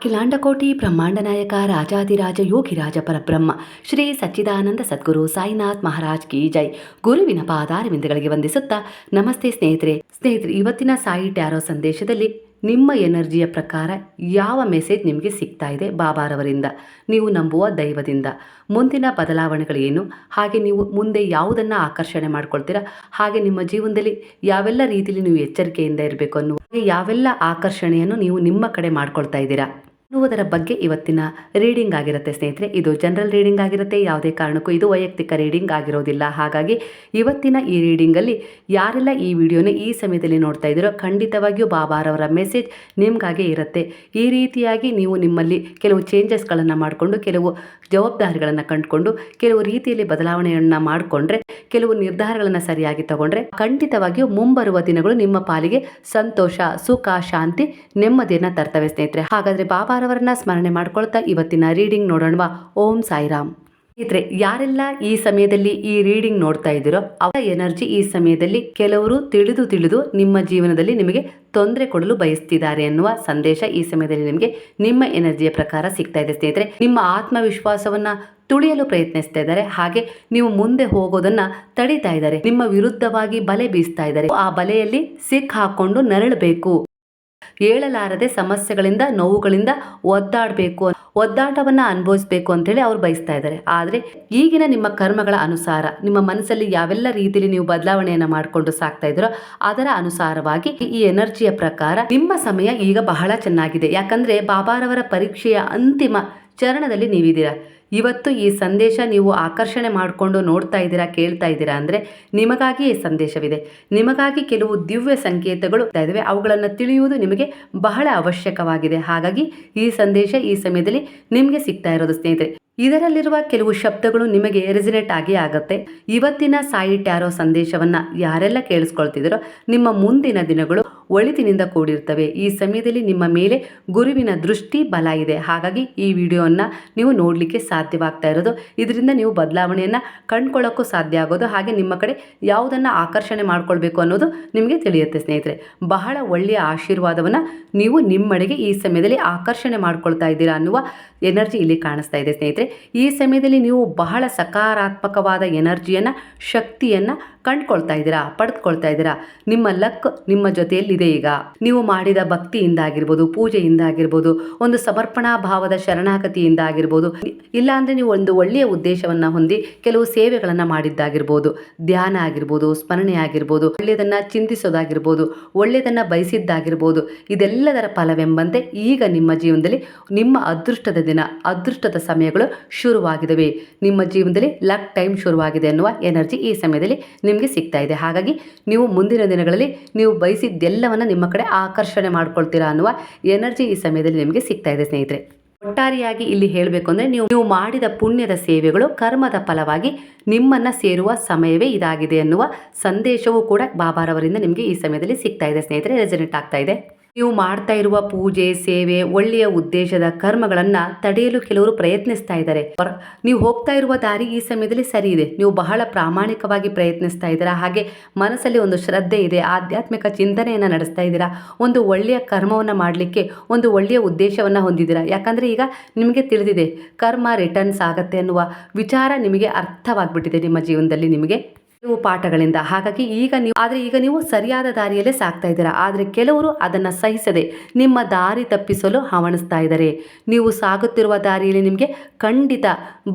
ಅಖಿಲಾಂಡಕೋಟಿ ಬ್ರಹ್ಮಾಂಡ ನಾಯಕ ರಾಜಾದಿರಾಜ ಯೋಗಿರಾಜ ಪರಬ್ರಹ್ಮ, ಶ್ರೀ ಸಚ್ಚಿದಾನಂದ ಸದ್ಗುರು ಸಾಯಿನಾಥ್ ಮಹಾರಾಜ್ ಕಿ ಜೈ. ಗುರುವಿನ ಪಾದಾರವಿಂದಗಳಿಗೆ ವಂದಿಸುತ್ತಾ ನಮಸ್ತೆ ಸ್ನೇಹಿತರೆ. ಸ್ನೇಹಿತರೆ, ಇವತ್ತಿನ ಸಾಯಿ ಟ್ಯಾರೋ ಸಂದೇಶದಲ್ಲಿ ನಿಮ್ಮ ಎನರ್ಜಿಯ ಪ್ರಕಾರ ಯಾವ ಮೆಸೇಜ್ ನಿಮಗೆ ಸಿಗ್ತಾ ಇದೆ ಬಾಬಾರವರಿಂದ? ನೀವು ನಂಬುವ ದೈವದಿಂದ. ಮುಂದಿನ ಬದಲಾವಣೆಗಳೇನು ಹಾಗೆ ನೀವು ಮುಂದೆ ಯಾವುದನ್ನು ಆಕರ್ಷಣೆ ಮಾಡ್ಕೊಳ್ತೀರಾ? ಹಾಗೆ ನಿಮ್ಮ ಜೀವನದಲ್ಲಿ ಯಾವೆಲ್ಲ ರೀತಿಯಲ್ಲಿ ನೀವು ಎಚ್ಚರಿಕೆಯಿಂದ ಇರಬೇಕು ಅನ್ನುವ ಯಾವೆಲ್ಲ ಆಕರ್ಷಣೆಯನ್ನು ನೀವು ನಿಮ್ಮ ಕಡೆ ಮಾಡ್ಕೊಳ್ತಾ ಇದ್ದೀರಾ? ಅನ್ನುವುದರ ಬಗ್ಗೆ ಇವತ್ತಿನ ರೀಡಿಂಗ್ ಆಗಿರುತ್ತೆ ಸ್ನೇಹಿತರೆ. ಇದು ಜನರಲ್ ರೀಡಿಂಗ್ ಆಗಿರುತ್ತೆ. ಯಾವುದೇ ಕಾರಣಕ್ಕೂ ಇದು ವೈಯಕ್ತಿಕ ರೀಡಿಂಗ್ ಆಗಿರೋದಿಲ್ಲ. ಹಾಗಾಗಿ ಇವತ್ತಿನ ಈ ರೀಡಿಂಗಲ್ಲಿ ಯಾರೆಲ್ಲ ಈ ವಿಡಿಯೋನ ಈ ಸಮಯದಲ್ಲಿ ನೋಡ್ತಾ ಇದ್ದೀರೋ ಖಂಡಿತವಾಗಿಯೂ ಬಾಬಾರವರ ಮೆಸೇಜ್ ನಿಮ್ಗಾಗೆ ಇರುತ್ತೆ. ಈ ರೀತಿಯಾಗಿ ನೀವು ನಿಮ್ಮಲ್ಲಿ ಕೆಲವು ಚೇಂಜಸ್ಗಳನ್ನು ಮಾಡಿಕೊಂಡು, ಕೆಲವು ಜವಾಬ್ದಾರಿಗಳನ್ನು ಕಂಡುಕೊಂಡು, ಕೆಲವು ರೀತಿಯಲ್ಲಿ ಬದಲಾವಣೆಯನ್ನು ಮಾಡಿಕೊಂಡ್ರೆ, ಕೆಲವು ನಿರ್ಧಾರಗಳನ್ನು ಸರಿಯಾಗಿ ತಗೊಂಡ್ರೆ ಖಂಡಿತವಾಗಿಯೂ ಮುಂಬರುವ ದಿನಗಳು ನಿಮ್ಮ ಪಾಲಿಗೆ ಸಂತೋಷ, ಸುಖ, ಶಾಂತಿ ನೆಮ್ಮದಿಯನ್ನು ತರ್ತವೆ ಸ್ನೇಹಿತರೆ. ಹಾಗಾದರೆ ಬಾಬಾರವರನ್ನ ಸ್ಮರಣೆ ಮಾಡ್ಕೊಳ್ತಾ ಇವತ್ತಿನ ರೀಡಿಂಗ್ ನೋಡೋಣ ಓಂ ಸಾಯಿರಾಮ್. ಇದ್ರೆ ಯಾರೆಲ್ಲ ಈ ಸಮಯದಲ್ಲಿ ಈ ರೀಡಿಂಗ್ ನೋಡ್ತಾ ಇದ್ದೀರೋ, ಅವರ ಎನರ್ಜಿ ಈ ಸಮಯದಲ್ಲಿ ಕೆಲವರು ತಿಳಿದು ತಿಳಿದು ನಿಮ್ಮ ಜೀವನದಲ್ಲಿ ನಿಮಗೆ ತೊಂದರೆ ಕೊಡಲು ಬಯಸ್ತಿದ್ದಾರೆ ಅನ್ನುವ ಸಂದೇಶ ಈ ಸಮಯದಲ್ಲಿ ನಿಮಗೆ ನಿಮ್ಮ ಎನರ್ಜಿಯ ಪ್ರಕಾರ ಸಿಗ್ತಾ ಇದೆ ಸ್ನೇಹಿತರೆ. ನಿಮ್ಮ ಆತ್ಮವಿಶ್ವಾಸವನ್ನ ತುಳಿಯಲು ಪ್ರಯತ್ನಿಸ್ತಾ ಇದ್ದಾರೆ. ಹಾಗೆ ನೀವು ಮುಂದೆ ಹೋಗೋದನ್ನ ತಡೀತಾ ಇದ್ದಾರೆ. ನಿಮ್ಮ ವಿರುದ್ಧವಾಗಿ ಬಲೆ ಬೀಸ್ತಾ ಇದ್ದಾರೆ. ಆ ಬಲೆಯಲ್ಲಿ ಸಿಕ್ ಹಾಕೊಂಡು ನರಳಬೇಕು. ಏಳಲಾರದೆ ಸಮಸ್ಯೆಗಳಿಂದ, ನೋವುಗಳಿಂದ ಒದ್ದಾಡಬೇಕು ಒದ್ದಾಟವನ್ನು ಅನುಭವಿಸಬೇಕು ಅಂತೇಳಿ ಅವ್ರು ಬಯಸ್ತಾ ಇದ್ದಾರೆ. ಆದರೆ ಈಗಿನ ನಿಮ್ಮ ಕರ್ಮಗಳ ಅನುಸಾರ, ನಿಮ್ಮ ಮನಸ್ಸಲ್ಲಿ ಯಾವೆಲ್ಲ ರೀತಿಯಲ್ಲಿ ನೀವು ಬದಲಾವಣೆಯನ್ನು ಮಾಡಿಕೊಂಡು ಸಾಕ್ತಾ ಇದ್ದೀರೋ ಅದರ ಅನುಸಾರವಾಗಿ ಈ ಎನರ್ಜಿಯ ಪ್ರಕಾರ ನಿಮ್ಮ ಸಮಯ ಈಗ ಬಹಳ ಚೆನ್ನಾಗಿದೆ. ಯಾಕಂದರೆ ಬಾಬಾರವರ ಪರೀಕ್ಷೆಯ ಅಂತಿಮ ಚರಣದಲ್ಲಿ ನೀವಿದ್ದೀರಾ? ಇವತ್ತು ಈ ಸಂದೇಶ ನೀವು ಆಕರ್ಷಣೆ ಮಾಡಿಕೊಂಡು ನೋಡ್ತಾ ಇದ್ದೀರಾ, ಕೇಳ್ತಾ ಇದ್ದೀರಾ ಅಂದರೆ ನಿಮಗಾಗಿ ಈ ಸಂದೇಶವಿದೆ. ನಿಮಗಾಗಿ ಕೆಲವು ದಿವ್ಯ ಸಂಕೇತಗಳು ಇದ್ದಾವೆ. ಅವುಗಳನ್ನು ತಿಳಿಯುವುದು ನಿಮಗೆ ಬಹಳ ಅವಶ್ಯಕವಾಗಿದೆ. ಹಾಗಾಗಿ ಈ ಸಂದೇಶ ಈ ಸಮಯದಲ್ಲಿ ನಿಮಗೆ ಸಿಗ್ತಾ ಇರೋದು ಸ್ನೇಹಿತರೆ. ಇದರಲ್ಲಿರುವ ಕೆಲವು ಶಬ್ದಗಳು ನಿಮಗೆ ರೆಸಿನೇಟ್ ಆಗಿ ಆಗುತ್ತೆ. ಇವತ್ತಿನ ಸಾಯಿ ಟ್ಯಾರೋ ಸಂದೇಶವನ್ನ ಯಾರೆಲ್ಲ ಕೇಳಿಸ್ಕೊಳ್ತಿದ್ದೀರೋ ನಿಮ್ಮ ಮುಂದಿನ ದಿನಗಳು ಒಳಿತಿನಿಂದ ಕೂಡಿರ್ತವೆ. ಈ ಸಮಯದಲ್ಲಿ ನಿಮ್ಮ ಮೇಲೆ ಗುರುವಿನ ದೃಷ್ಟಿ ಬಲ ಇದೆ. ಹಾಗಾಗಿ ಈ ವಿಡಿಯೋವನ್ನು ನೀವು ನೋಡಲಿಕ್ಕೆ ಸಾಧ್ಯವಾಗ್ತಾ ಇರೋದು. ಇದರಿಂದ ನೀವು ಬದಲಾವಣೆಯನ್ನು ಕಂಡ್ಕೊಳ್ಳೋಕ್ಕೂ ಸಾಧ್ಯ ಆಗೋದು. ಹಾಗೆ ನಿಮ್ಮ ಕಡೆ ಯಾವುದನ್ನು ಆಕರ್ಷಣೆ ಮಾಡ್ಕೊಳ್ಬೇಕು ಅನ್ನೋದು ನಿಮಗೆ ತಿಳಿಯುತ್ತೆ ಸ್ನೇಹಿತರೆ. ಬಹಳ ಒಳ್ಳೆಯ ಆಶೀರ್ವಾದವನ್ನು ನೀವು ನಿಮ್ಮಡೆಗೆ ಈ ಸಮಯದಲ್ಲಿ ಆಕರ್ಷಣೆ ಮಾಡ್ಕೊಳ್ತಾ ಇದ್ದೀರಾ ಅನ್ನುವ ಎನರ್ಜಿ ಇಲ್ಲಿ ಕಾಣಿಸ್ತಾ ಇದೆ ಸ್ನೇಹಿತರೆ. ಈ ಸಮಯದಲ್ಲಿ ನೀವು ಬಹಳ ಸಕಾರಾತ್ಮಕವಾದ ಎನರ್ಜಿಯನ್ನು, ಶಕ್ತಿಯನ್ನು ಕಂಡ್ಕೊಳ್ತಾ ಇದ್ದೀರಾ, ಪಡೆದುಕೊಳ್ತಾ ಇದ್ದೀರಾ? ನಿಮ್ಮ ಲಕ್ ನಿಮ್ಮ ಜೊತೆಯಲ್ಲಿದೆ ಈಗ. ನೀವು ಮಾಡಿದ ಭಕ್ತಿಯಿಂದ ಆಗಿರ್ಬೋದು ಪೂಜೆಯಿಂದ ಆಗಿರ್ಬೋದು ಒಂದು ಸಮರ್ಪಣಾ ಭಾವದ ಶರಣಾಗತಿಯಿಂದ ಆಗಿರ್ಬೋದು ಇಲ್ಲಾಂದರೆ ನೀವು ಒಂದು ಒಳ್ಳೆಯ ಉದ್ದೇಶವನ್ನು ಹೊಂದಿ ಕೆಲವು ಸೇವೆಗಳನ್ನು ಮಾಡಿದ್ದಾಗಿರ್ಬೋದು, ಧ್ಯಾನ ಆಗಿರ್ಬೋದು, ಸ್ಮರಣೆ ಆಗಿರ್ಬೋದು, ಒಳ್ಳೆಯದನ್ನು ಚಿಂತಿಸೋದಾಗಿರ್ಬೋದು, ಒಳ್ಳೆಯದನ್ನು ಬಯಸಿದ್ದಾಗಿರ್ಬೋದು, ಇದೆಲ್ಲದರ ಫಲವೆಂಬಂತೆ ಈಗ ನಿಮ್ಮ ಜೀವನದಲ್ಲಿ ನಿಮ್ಮ ಅದೃಷ್ಟದ ದಿನ, ಅದೃಷ್ಟದ ಸಮಯಗಳು ಶುರುವಾಗಿದ್ದಾವೆ ನಿಮ್ಮ ಜೀವನದಲ್ಲಿ ಲಕ್ ಟೈಮ್ ಶುರುವಾಗಿದೆ ಅನ್ನುವ ಎನರ್ಜಿ ಈ ಸಮಯದಲ್ಲಿ ನಿಮಗೆ ಸಿಗ್ತಾ ಇದೆ. ಹಾಗಾಗಿ ನೀವು ಮುಂದಿನ ದಿನಗಳಲ್ಲಿ ನೀವು ಬಯಸಿದ್ದೆಲ್ಲವನ್ನು ನಿಮ್ಮ ಕಡೆ ಆಕರ್ಷಣೆ ಮಾಡ್ಕೊಳ್ತೀರಾ ಅನ್ನುವ ಎನರ್ಜಿ ಈ ಸಮಯದಲ್ಲಿ ನಿಮಗೆ ಸಿಗ್ತಾ ಇದೆ ಸ್ನೇಹಿತರೆ. ಒಟ್ಟಾರೆಯಾಗಿ ಇಲ್ಲಿ ಹೇಳಬೇಕು ಅಂದರೆ ನೀವು ನೀವು ಮಾಡಿದ ಪುಣ್ಯದ ಸೇವೆಗಳು ಕರ್ಮದ ಫಲವಾಗಿ ನಿಮ್ಮನ್ನು ಸೇರುವ ಸಮಯವೇ ಇದಾಗಿದೆ ಅನ್ನುವ ಸಂದೇಶವೂ ಕೂಡ ಬಾಬಾರವರಿಂದ ನಿಮಗೆ ಈ ಸಮಯದಲ್ಲಿ ಸಿಗ್ತಾ ಇದೆ ಸ್ನೇಹಿತರೆ. ರೆಸನೆಟ್ ಆಗ್ತಾ ಇದೆ. ನೀವು ಮಾಡ್ತಾ ಇರುವ ಪೂಜೆ, ಸೇವೆ, ಒಳ್ಳೆಯ ಉದ್ದೇಶದ ಕರ್ಮಗಳನ್ನು ತಡೆಯಲು ಕೆಲವರು ಪ್ರಯತ್ನಿಸ್ತಾ ಇದ್ದಾರೆ. ನೀವು ಹೋಗ್ತಾ ಇರುವ ದಾರಿ ಈ ಸಮಯದಲ್ಲಿ ಸರಿ ಇದೆ. ನೀವು ಬಹಳ ಪ್ರಾಮಾಣಿಕವಾಗಿ ಪ್ರಯತ್ನಿಸ್ತಾ ಇದ್ದೀರಾ. ಹಾಗೆ ಮನಸ್ಸಲ್ಲಿ ಒಂದು ಶ್ರದ್ಧೆ ಇದೆ. ಆಧ್ಯಾತ್ಮಿಕ ಚಿಂತನೆಯನ್ನು ನಡೆಸ್ತಾ ಇದ್ದೀರಾ. ಒಂದು ಒಳ್ಳೆಯ ಕರ್ಮವನ್ನು ಮಾಡಲಿಕ್ಕೆ ಒಂದು ಒಳ್ಳೆಯ ಉದ್ದೇಶವನ್ನು ಹೊಂದಿದ್ದೀರಾ. ಯಾಕಂದರೆ ಈಗ ನಿಮಗೆ ತಿಳಿದಿದೆ, ಕರ್ಮ ರಿಟರ್ನ್ಸ್ ಆಗತ್ತೆ ಅನ್ನುವ ವಿಚಾರ ನಿಮಗೆ ಅರ್ಥವಾಗ್ಬಿಟ್ಟಿದೆ ನಿಮ್ಮ ಜೀವನದಲ್ಲಿ ನಿಮಗೆ. ಕೆಲವು ಪಾಠಗಳಿಂದ. ಹಾಗಾಗಿ ಈಗ ನೀವು, ಆದರೆ ಈಗ ನೀವು ಸರಿಯಾದ ದಾರಿಯಲ್ಲೇ ಸಾಕ್ತಾ ಇದ್ದೀರಾ. ಆದರೆ ಕೆಲವರು ಅದನ್ನು ಸಹಿಸದೆ ನಿಮ್ಮ ದಾರಿ ತಪ್ಪಿಸಲು ಹವಣಿಸ್ತಾ ಇದ್ದಾರೆ. ನೀವು ಸಾಗುತ್ತಿರುವ ದಾರಿಯಲ್ಲಿ ನಿಮಗೆ ಖಂಡಿತ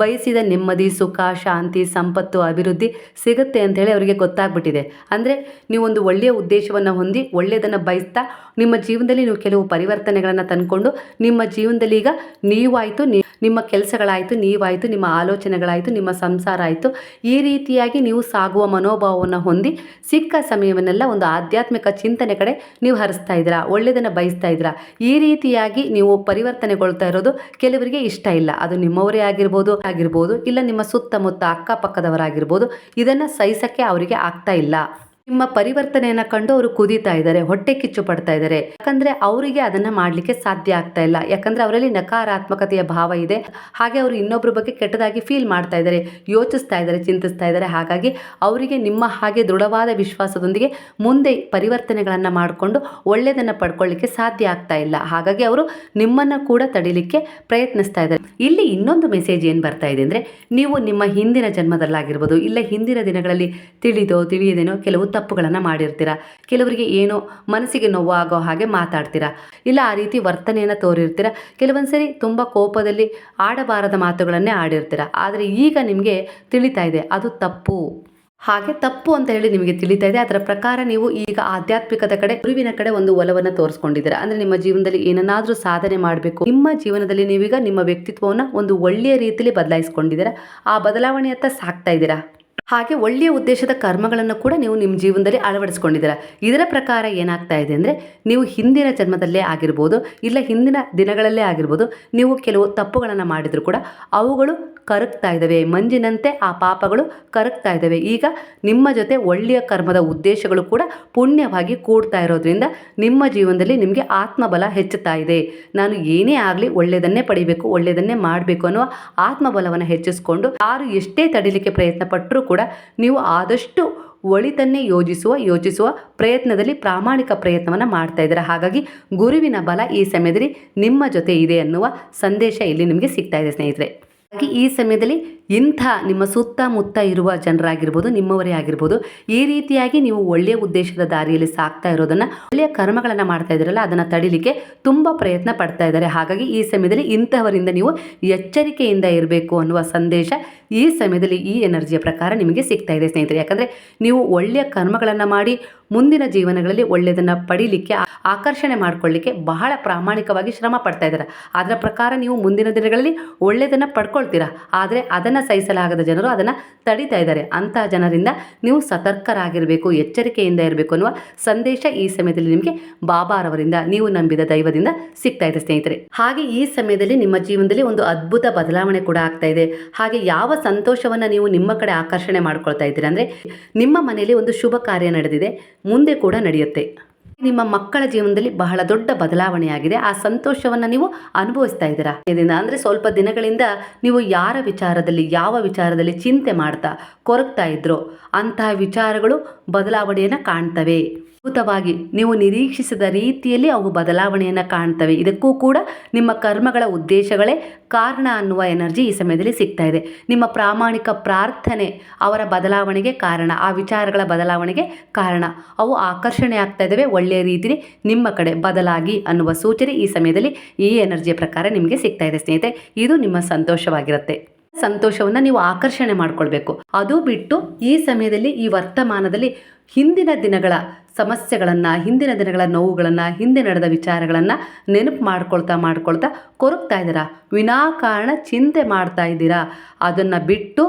ಬಯಸಿದ ನೆಮ್ಮದಿ, ಸುಖ, ಶಾಂತಿ, ಸಂಪತ್ತು, ಅಭಿವೃದ್ಧಿ ಸಿಗುತ್ತೆ ಅಂತೇಳಿ ಅವರಿಗೆ ಗೊತ್ತಾಗ್ಬಿಟ್ಟಿದೆ. ಅಂದರೆ ನೀವೊಂದು ಒಳ್ಳೆಯ ಉದ್ದೇಶವನ್ನು ಹೊಂದಿ, ಒಳ್ಳೆಯದನ್ನು ಬಯಸ್ತಾ ನಿಮ್ಮ ಜೀವನದಲ್ಲಿ ನೀವು ಕೆಲವು ಪರಿವರ್ತನೆಗಳನ್ನು ತಂದುಕೊಂಡು ನಿಮ್ಮ ಜೀವನದಲ್ಲಿ ಈಗ ನೀವಾಯಿತು ನಿಮ್ಮ ಕೆಲಸಗಳಾಯಿತು, ನೀವಾಯಿತು, ನಿಮ್ಮ ಆಲೋಚನೆಗಳಾಯಿತು, ನಿಮ್ಮ ಸಂಸಾರ ಆಯಿತು, ಈ ರೀತಿಯಾಗಿ ನೀವು ಸಾಗುವ ಮನೋಭಾವವನ್ನು ಹೊಂದಿ ಸಿಕ್ಕ ಸಮಯವನ್ನೆಲ್ಲ ಒಂದು ಆಧ್ಯಾತ್ಮಿಕ ಚಿಂತನೆ ಕಡೆ ನೀವು ಹರಿಸ್ತಾ ಇದ್ದೀರಾ? ಒಳ್ಳೆಯದನ್ನು ಬಯಸ್ತಾ ಇದ್ದೀರಾ? ಈ ರೀತಿಯಾಗಿ ನೀವು ಪರಿವರ್ತನೆಗೊಳ್ತಾ ಇರೋದು ಕೆಲವರಿಗೆ ಇಷ್ಟ ಇಲ್ಲ. ಅದು ನಿಮ್ಮವರೇ ಆಗಿರ್ಬೋದು ಆಗಿರ್ಬೋದು, ಇಲ್ಲ ನಿಮ್ಮ ಸುತ್ತಮುತ್ತ ಅಕ್ಕಪಕ್ಕದವರಾಗಿರ್ಬೋದು. ಇದನ್ನು ಸಹಿಸೋಕ್ಕೆ ಅವರಿಗೆ ಆಗ್ತಾ ಇಲ್ಲ. ನಿಮ್ಮ ಪರಿವರ್ತನೆಯನ್ನ ಕಂಡು ಅವರು ಕುದೀತಾ ಇದ್ದಾರೆ, ಹೊಟ್ಟೆ ಕಿಚ್ಚು ಪಡ್ತಾ ಇದ್ದಾರೆ. ಯಾಕಂದ್ರೆ ಅವರಿಗೆ ಅದನ್ನ ಮಾಡ್ಲಿಕ್ಕೆ ಸಾಧ್ಯ ಆಗ್ತಾ ಇಲ್ಲ. ಯಾಕಂದ್ರೆ ಅವರಲ್ಲಿ ನಕಾರಾತ್ಮಕತೆಯ ಭಾವ ಇದೆ. ಹಾಗೆ ಅವರು ಇನ್ನೊಬ್ಬರ ಬಗ್ಗೆ ಕೆಟ್ಟದಾಗಿ ಫೀಲ್ ಮಾಡ್ತಾ ಇದ್ದಾರೆ, ಯೋಚಿಸ್ತಾ ಇದ್ದಾರೆ, ಚಿಂತಿಸ್ತಾ ಇದ್ದಾರೆ. ಹಾಗಾಗಿ ಅವರಿಗೆ ನಿಮ್ಮ ಹಾಗೆ ದೃಢವಾದ ವಿಶ್ವಾಸದೊಂದಿಗೆ ಮುಂದೆ ಪರಿವರ್ತನೆಗಳನ್ನ ಮಾಡಿಕೊಂಡು ಒಳ್ಳೆಯದನ್ನ ಪಡ್ಕೊಳ್ಳಿಕ್ಕೆ ಸಾಧ್ಯ ಆಗ್ತಾ ಇಲ್ಲ. ಹಾಗಾಗಿ ಅವರು ನಿಮ್ಮನ್ನ ಕೂಡ ತಡಿಲಿಕ್ಕೆ ಪ್ರಯತ್ನಿಸ್ತಾ ಇದ್ದಾರೆ. ಇಲ್ಲಿ ಇನ್ನೊಂದು ಮೆಸೇಜ್ ಏನು ಬರ್ತಾ ಇದೆ ಅಂದ್ರೆ, ನೀವು ನಿಮ್ಮ ಹಿಂದಿನ ಜನ್ಮದಲ್ಲಾಗಿರ್ಬೋದು, ಇಲ್ಲ ಹಿಂದಿನ ದಿನಗಳಲ್ಲಿ ತಿಳಿದೋ, ತಿಳಿಯದೇನೋ ಕೆಲವು ತಪ್ಪುಗಳನ್ನು ಮಾಡಿರ್ತೀರಾ. ಕೆಲವರಿಗೆ ಏನೋ ಮನಸ್ಸಿಗೆ ನೋವಾಗೋ ಹಾಗೆ ಮಾತಾಡ್ತೀರಾ. ಇಲ್ಲ ಆ ರೀತಿ ವರ್ತನೆಯನ್ನು ತೋರಿರ್ತೀರ. ಕೆಲವೊಂದು ಸರಿ ತುಂಬ ಕೋಪದಲ್ಲಿ ಆಡಬಾರದ ಮಾತುಗಳನ್ನೇ ಆಡಿರ್ತೀರ. ಆದರೆ ಈಗ ನಿಮಗೆ ತಿಳಿತಾ ಇದೆ, ಅದು ತಪ್ಪು. ಹಾಗೆ ತಪ್ಪು ಅಂತ ಹೇಳಿ ನಿಮಗೆ ತಿಳಿತಾ ಇದೆ. ಅದರ ಪ್ರಕಾರ ನೀವು ಈಗ ಆಧ್ಯಾತ್ಮಿಕದ ಕಡೆ, ಗುರುವಿನ ಕಡೆ ಒಂದು ಒಲವನ್ನು ತೋರಿಸ್ಕೊಂಡಿದ್ದೀರಾ. ಅಂದರೆ ನಿಮ್ಮ ಜೀವನದಲ್ಲಿ ಏನನ್ನಾದರೂ ಸಾಧನೆ ಮಾಡಬೇಕು. ನಿಮ್ಮ ಜೀವನದಲ್ಲಿ ನೀವೀಗ ನಿಮ್ಮ ವ್ಯಕ್ತಿತ್ವವನ್ನು ಒಂದು ಒಳ್ಳೆಯ ರೀತಿಯಲ್ಲಿ ಬದಲಾಯಿಸ್ಕೊಂಡಿದ್ದೀರಾ. ಆ ಬದಲಾವಣೆಯತ್ತ ಸಾಕ್ತಾ ಇದ್ದೀರಾ. ಹಾಗೆ ಒಳ್ಳೆಯ ಉದ್ದೇಶದ ಕರ್ಮಗಳನ್ನು ಕೂಡ ನೀವು ನಿಮ್ಮ ಜೀವನದಲ್ಲಿ ಅಳವಡಿಸ್ಕೊಂಡಿದ್ದೀರಾ. ಇದರ ಪ್ರಕಾರ ಏನಾಗ್ತಾ ಇದೆ ಅಂದರೆ, ನೀವು ಹಿಂದಿನ ಜನ್ಮದಲ್ಲೇ ಆಗಿರ್ಬೋದು, ಇಲ್ಲ ಹಿಂದಿನ ದಿನಗಳಲ್ಲೇ ಆಗಿರ್ಬೋದು, ನೀವು ಕೆಲವು ತಪ್ಪುಗಳನ್ನು ಮಾಡಿದರೂ ಕೂಡ ಅವುಗಳು ಕರಗ್ತಾ ಇದ್ದಾವೆ. ಮಂಜಿನಂತೆ ಆ ಪಾಪಗಳು ಕರಗ್ತಾ ಇದ್ದಾವೆ. ಈಗ ನಿಮ್ಮ ಜೊತೆ ಒಳ್ಳೆಯ ಕರ್ಮದ ಉದ್ದೇಶಗಳು ಕೂಡ ಪುಣ್ಯವಾಗಿ ಕೂಡ್ತಾ ಇರೋದ್ರಿಂದ ನಿಮ್ಮ ಜೀವನದಲ್ಲಿ ನಿಮಗೆ ಆತ್ಮಬಲ ಹೆಚ್ಚುತ್ತಾ ಇದೆ. ನಾನು ಏನೇ ಆಗಲಿ ಒಳ್ಳೆಯದನ್ನೇ ಪಡಿಬೇಕು, ಒಳ್ಳೆಯದನ್ನೇ ಮಾಡಬೇಕು ಅನ್ನುವ ಆತ್ಮಬಲವನ್ನು ಹೆಚ್ಚಿಸ್ಕೊಂಡು, ಯಾರು ಎಷ್ಟೇ ತಡಿಲಿಕ್ಕೆ ಪ್ರಯತ್ನ ಪಟ್ಟರೂ ಕೂಡ ನೀವು ಆದಷ್ಟು ಒಳಿತನ್ನೇ ಯೋಜಿಸುವ, ಯೋಚಿಸುವ ಪ್ರಯತ್ನದಲ್ಲಿ ಪ್ರಾಮಾಣಿಕ ಪ್ರಯತ್ನವನ್ನು ಮಾಡ್ತಾ ಇದ್ದೀರಾ? ಹಾಗಾಗಿ ಗುರುವಿನ ಬಲ ಈ ಸಮಯದಲ್ಲಿ ನಿಮ್ಮ ಜೊತೆ ಇದೆ ಅನ್ನುವ ಸಂದೇಶ ಇಲ್ಲಿ ನಿಮಗೆ ಸಿಗ್ತಾ ಇದೆ, ಸ್ನೇಹಿತರೆ. ಈ ಸಮಯದಲ್ಲಿ ಇಂಥ ನಿಮ್ಮ ಸುತ್ತಮುತ್ತ ಇರುವ ಜನರಾಗಿರ್ಬೋದು, ನಿಮ್ಮವರೇ ಆಗಿರ್ಬೋದು, ಈ ರೀತಿಯಾಗಿ ನೀವು ಒಳ್ಳೆಯ ಉದ್ದೇಶದ ದಾರಿಯಲ್ಲಿ ಸಾಕ್ತಾ ಇರೋದನ್ನು, ಒಳ್ಳೆಯ ಕರ್ಮಗಳನ್ನು ಮಾಡ್ತಾ ಇದ್ದೀರಲ್ಲ, ಅದನ್ನು ತಡಿಲಿಕ್ಕೆ ತುಂಬ ಪ್ರಯತ್ನ ಪಡ್ತಾ ಇದ್ದಾರೆ. ಹಾಗಾಗಿ ಈ ಸಮಯದಲ್ಲಿ ಇಂಥವರಿಂದ ನೀವು ಎಚ್ಚರಿಕೆಯಿಂದ ಇರಬೇಕು ಅನ್ನುವ ಸಂದೇಶ ಈ ಸಮಯದಲ್ಲಿ ಈ ಎನರ್ಜಿಯ ಪ್ರಕಾರ ನಿಮಗೆ ಸಿಗ್ತಾ ಇದೆ ಸ್ನೇಹಿತರೆ. ಯಾಕಂದರೆ ನೀವು ಒಳ್ಳೆಯ ಕರ್ಮಗಳನ್ನು ಮಾಡಿ ಮುಂದಿನ ಜೀವನಗಳಲ್ಲಿ ಒಳ್ಳೆಯದನ್ನು ಪಡೀಲಿಕ್ಕೆ, ಆಕರ್ಷಣೆ ಮಾಡಿಕೊಳ್ಳಿಕ್ಕೆ ಬಹಳ ಪ್ರಾಮಾಣಿಕವಾಗಿ ಶ್ರಮ ಪಡ್ತಾ ಇದ್ದಾರೆ. ಅದರ ಪ್ರಕಾರ ನೀವು ಮುಂದಿನ ದಿನಗಳಲ್ಲಿ ಒಳ್ಳೆಯದನ್ನು ಪಡ್ಕೊಳ್ತೀರಾ. ಆದರೆ ಅದನ್ನು ಸಹಿಸಲಾಗದ ಜನರು ಅದನ್ನು ತಡಿತಾ ಇದ್ದಾರೆ. ಅಂತಹ ಜನರಿಂದ ನೀವು ಸತರ್ಕರಾಗಿರಬೇಕು, ಎಚ್ಚರಿಕೆಯಿಂದ ಇರಬೇಕು ಅನ್ನುವ ಸಂದೇಶ ಈ ಸಮಯದಲ್ಲಿ ನಿಮಗೆ ಬಾಬಾರವರಿಂದ ನೀವು ನಂಬಿದ ದೈವದಿಂದ ಸಿಗ್ತಾ ಇದೆ ಸ್ನೇಹಿತರೆ. ಹಾಗೆ ಈ ಸಮಯದಲ್ಲಿ ನಿಮ್ಮ ಜೀವನದಲ್ಲಿ ಒಂದು ಅದ್ಭುತ ಬದಲಾವಣೆ ಕೂಡ ಆಗ್ತಾ ಇದೆ. ಹಾಗೆ ಯಾವ ಸಂತೋಷವನ್ನು ನೀವು ನಿಮ್ಮ ಕಡೆ ಆಕರ್ಷಣೆ ಮಾಡ್ಕೊಳ್ತಾ ಇದ್ದೀರಾ ಅಂದರೆ ನಿಮ್ಮ ಮನೆಯಲ್ಲಿ ಒಂದು ಶುಭ ಕಾರ್ಯ ನಡೆದಿದೆ, ಮುಂದೆ ಕೂಡ ನಡೆಯುತ್ತೆ. ನಿಮ್ಮ ಮಕ್ಕಳ ಜೀವನದಲ್ಲಿ ಬಹಳ ದೊಡ್ಡ ಬದಲಾವಣೆಯಾಗಿದೆ. ಆ ಸಂತೋಷವನ್ನು ನೀವು ಅನುಭವಿಸ್ತಾ ಇದ್ದೀರಾ? ಅಂದರೆ ಸ್ವಲ್ಪ ದಿನಗಳಿಂದ ನೀವು ಯಾರ ವಿಚಾರದಲ್ಲಿ, ಯಾವ ವಿಚಾರದಲ್ಲಿ ಚಿಂತೆ ಮಾಡ್ತಾ, ಕೊರಗ್ತಾ ಇದ್ರೋ ಅಂತಹ ವಿಚಾರಗಳು ಬದಲಾವಣೆಯನ್ನು ಕಾಣ್ತವೆ. ಅದ್ಭುತವಾಗಿ ನೀವು ನಿರೀಕ್ಷಿಸಿದ ರೀತಿಯಲ್ಲಿ ಅವು ಬದಲಾವಣೆಯನ್ನು ಕಾಣ್ತವೆ. ಇದಕ್ಕೂ ಕೂಡ ನಿಮ್ಮ ಕರ್ಮಗಳ ಉದ್ದೇಶಗಳೇ ಕಾರಣ ಅನ್ನುವ ಎನರ್ಜಿ ಈ ಸಮಯದಲ್ಲಿ ಸಿಗ್ತಾ ಇದೆ. ನಿಮ್ಮ ಪ್ರಾಮಾಣಿಕ ಪ್ರಾರ್ಥನೆ ಅವರ ಬದಲಾವಣೆಗೆ ಕಾರಣ, ಆ ವಿಚಾರಗಳ ಬದಲಾವಣೆಗೆ ಕಾರಣ. ಅವು ಆಕರ್ಷಣೆ ಆಗ್ತಾ ಇದ್ದಾವೆ. ಒಳ್ಳೆಯ ರೀತಿಯಲ್ಲಿ ನಿಮ್ಮ ಕಡೆ ಬದಲಾಗಿ ಅನ್ನುವ ಸೂಚನೆ ಈ ಸಮಯದಲ್ಲಿ ಈ ಎನರ್ಜಿಯ ಪ್ರಕಾರ ನಿಮಗೆ ಸಿಗ್ತಾ ಇದೆ ಸ್ನೇಹಿತರೆ. ಇದು ನಿಮ್ಮ ಸಂತೋಷವಾಗಿರುತ್ತೆ. ಸಂತೋಷವನ್ನು ನೀವು ಆಕರ್ಷಣೆ ಮಾಡಿಕೊಳ್ಬೇಕು. ಅದು ಬಿಟ್ಟು ಈ ಸಮಯದಲ್ಲಿ, ಈ ವರ್ತಮಾನದಲ್ಲಿ ಹಿಂದಿನ ದಿನಗಳ ಸಮಸ್ಯೆಗಳನ್ನು, ಹಿಂದಿನ ದಿನಗಳ ನೋವುಗಳನ್ನು, ಹಿಂದೆ ನಡೆದ ವಿಚಾರಗಳನ್ನು ನೆನಪು ಮಾಡ್ಕೊಳ್ತಾ ಮಾಡ್ಕೊಳ್ತಾ ಕೊರಗ್ತಾ ಇದ್ದೀರಾ? ವಿನಾಕಾರಣ ಚಿಂತೆ ಮಾಡ್ತಾ ಇದ್ದೀರಾ? ಅದನ್ನು ಬಿಟ್ಟು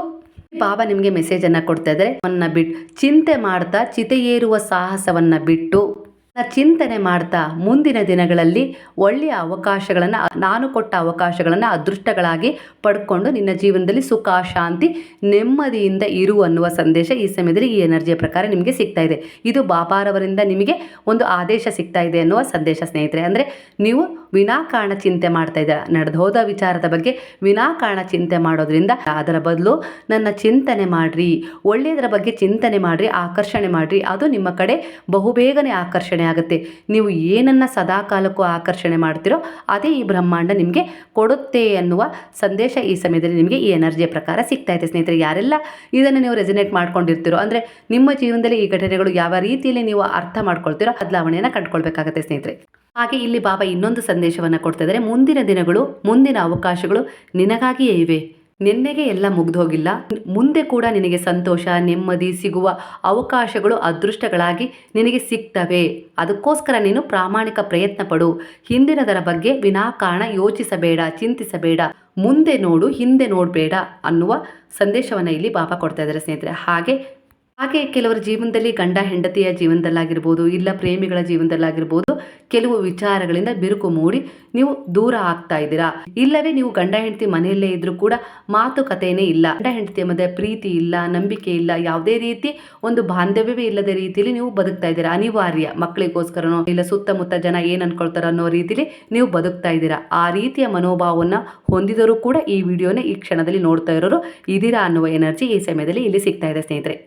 ಬಾಬಾ ನಿಮಗೆ ಮೆಸೇಜನ್ನು ಕೊಡ್ತಾ ಇದ್ದಾರೆ. ಅವನ್ನ ಬಿಟ್ಟು ಚಿಂತೆ ಮಾಡ್ತಾ ಚಿತೆಯೇರುವ ಸಾಹಸವನ್ನು ಬಿಟ್ಟು ಚಿಂತನೆ ಮಾಡ್ತಾ ಮುಂದಿನ ದಿನಗಳಲ್ಲಿ ಒಳ್ಳೆಯ ಅವಕಾಶಗಳನ್ನು, ನಾನು ಕೊಟ್ಟ ಅವಕಾಶಗಳನ್ನು ಅದೃಷ್ಟಗಳಾಗಿ ಪಡ್ಕೊಂಡು ನಿನ್ನ ಜೀವನದಲ್ಲಿ ಸುಖ, ಶಾಂತಿ, ನೆಮ್ಮದಿಯಿಂದ ಇರು ಅನ್ನುವ ಸಂದೇಶ ಈ ಸಮಯದಲ್ಲಿ ಈ ಎನರ್ಜಿಯ ಪ್ರಕಾರ ನಿಮಗೆ ಸಿಗ್ತಾ ಇದೆ. ಇದು ಬಾಬಾರವರಿಂದ ನಿಮಗೆ ಒಂದು ಆದೇಶ ಸಿಗ್ತಾ ಇದೆ ಅನ್ನುವ ಸಂದೇಶ, ಸ್ನೇಹಿತರೆ. ಅಂದರೆ ನೀವು ವಿನಾಕಾರಣ ಚಿಂತೆ ಮಾಡ್ತಾ ಇದ್ದೀರ. ನಡೆದು ಹೋದ ವಿಚಾರದ ಬಗ್ಗೆ ವಿನಾಕಾರಣ ಚಿಂತೆ ಮಾಡೋದ್ರಿಂದ ಅದರ ಬದಲು ನನ್ನ ಚಿಂತನೆ ಮಾಡಿರಿ, ಒಳ್ಳೆಯದರ ಬಗ್ಗೆ ಚಿಂತನೆ ಮಾಡಿರಿ, ಆಕರ್ಷಣೆ ಮಾಡಿರಿ. ಅದು ನಿಮ್ಮ ಕಡೆ ಬಹುಬೇಗನೆ ಆಕರ್ಷಣೆ ಆಗುತ್ತೆ. ನೀವು ಏನನ್ನ ಸದಾಕಾಲಕ್ಕೂ ಆಕರ್ಷಣೆ ಮಾಡ್ತೀರೋ ಅದೇ ಈ ಬ್ರಹ್ಮಾಂಡ ನಿಮಗೆ ಕೊಡುತ್ತೆ ಅನ್ನುವ ಸಂದೇಶ ಈ ಸಮಯದಲ್ಲಿ ನಿಮಗೆ ಈ ಎನರ್ಜಿಯ ಪ್ರಕಾರ ಸಿಗ್ತಾ ಇದೆ. ಸ್ನೇಹಿತರೆ, ಯಾರೆಲ್ಲ ಇದನ್ನು ನೀವು ರೆಸಿನೇಟ್ ಮಾಡ್ಕೊಂಡಿರ್ತೀರೋ, ಅಂದರೆ ನಿಮ್ಮ ಜೀವನದಲ್ಲಿ ಈ ಘಟನೆಗಳು ಯಾವ ರೀತಿಯಲ್ಲಿ ನೀವು ಅರ್ಥ ಮಾಡ್ಕೊಳ್ತೀರೋ ಬದಲಾವಣೆಯನ್ನು ಕಂಡುಕೊಳ್ಬೇಕಾಗತ್ತೆ ಸ್ನೇಹಿತರೆ. ಹಾಗೆ ಇಲ್ಲಿ ಬಾಬಾ ಇನ್ನೊಂದು ಸಂದೇಶವನ್ನು ಕೊಡ್ತಾ ಇದ್ದಾರೆ. ಮುಂದಿನ ದಿನಗಳು, ಮುಂದಿನ ಅವಕಾಶಗಳು ನಿನಗಾಗಿಯೇ ಇವೆ. ನಿನ್ನೆಗೆ ಎಲ್ಲ ಮುಗ್ದೋಗಿಲ್ಲ. ಮುಂದೆ ಕೂಡ ನಿನಗೆ ಸಂತೋಷ, ನೆಮ್ಮದಿ, ಸಿಗುವ ಅವಕಾಶಗಳು, ಅದೃಷ್ಟಗಳಾಗಿ ನಿನಗೆ ಸಿಗ್ತವೆ. ಅದಕ್ಕೋಸ್ಕರ ನೀನು ಪ್ರಾಮಾಣಿಕ ಪ್ರಯತ್ನ ಪಡು. ಹಿಂದಿನದರ ಬಗ್ಗೆ ವಿನಾಕಾರಣ ಯೋಚಿಸಬೇಡ, ಚಿಂತಿಸಬೇಡ. ಮುಂದೆ ನೋಡು, ಹಿಂದೆ ನೋಡಬೇಡ ಅನ್ನುವ ಸಂದೇಶವನ್ನು ಇಲ್ಲಿ ಬಾಬಾ ಕೊಡ್ತಾ ಇದ್ದಾರೆ ಸ್ನೇಹಿತರೆ. ಹಾಗೆ ಹಾಗೆ ಕೆಲವರ ಜೀವನದಲ್ಲಿ ಗಂಡ ಹೆಂಡತಿಯ ಜೀವನದಲ್ಲಾಗಿರ್ಬೋದು, ಇಲ್ಲ ಪ್ರೇಮಿಗಳ ಜೀವನದಲ್ಲಾಗಿರ್ಬೋದು, ಕೆಲವು ವಿಚಾರಗಳಿಂದ ಬಿರುಕು ಮೂಡಿ ನೀವು ದೂರ ಆಗ್ತಾ ಇದ್ದೀರಾ? ಇಲ್ಲವೇ ನೀವು ಗಂಡ ಹೆಂಡತಿ ಮನೆಯಲ್ಲೇ ಇದ್ರೂ ಕೂಡ ಮಾತುಕತೆಯೇ ಇಲ್ಲ. ಗಂಡ ಹೆಂಡತಿಯ ಮಧ್ಯೆ ಪ್ರೀತಿ ಇಲ್ಲ, ನಂಬಿಕೆ ಇಲ್ಲ, ಯಾವುದೇ ರೀತಿ ಒಂದು ಬಾಂಧವ್ಯವೇ ಇಲ್ಲದ ರೀತಿಯಲ್ಲಿ ನೀವು ಬದುಕ್ತಾ ಇದ್ದೀರಾ? ಅನಿವಾರ್ಯ. ಮಕ್ಕಳಿಗೋಸ್ಕರನೋ, ಇಲ್ಲ ಸುತ್ತಮುತ್ತ ಜನ ಏನ್ ಅನ್ಕೊಳ್ತಾರೋ ಅನ್ನೋ ರೀತಿಲಿ ನೀವು ಬದುಕ್ತಾ ಇದ್ದೀರಾ? ಆ ರೀತಿಯ ಮನೋಭಾವವನ್ನು ಹೊಂದಿದರೂ ಕೂಡ ಈ ವಿಡಿಯೋನ ಈ ಕ್ಷಣದಲ್ಲಿ ನೋಡ್ತಾ ಇರೋರು ಇದೀರಾ ಅನ್ನುವ ಎನರ್ಜಿ ಈ ಸಮಯದಲ್ಲಿ ಇಲ್ಲಿ ಸಿಗ್ತಾ ಇದೆ ಸ್ನೇಹಿತರೆ.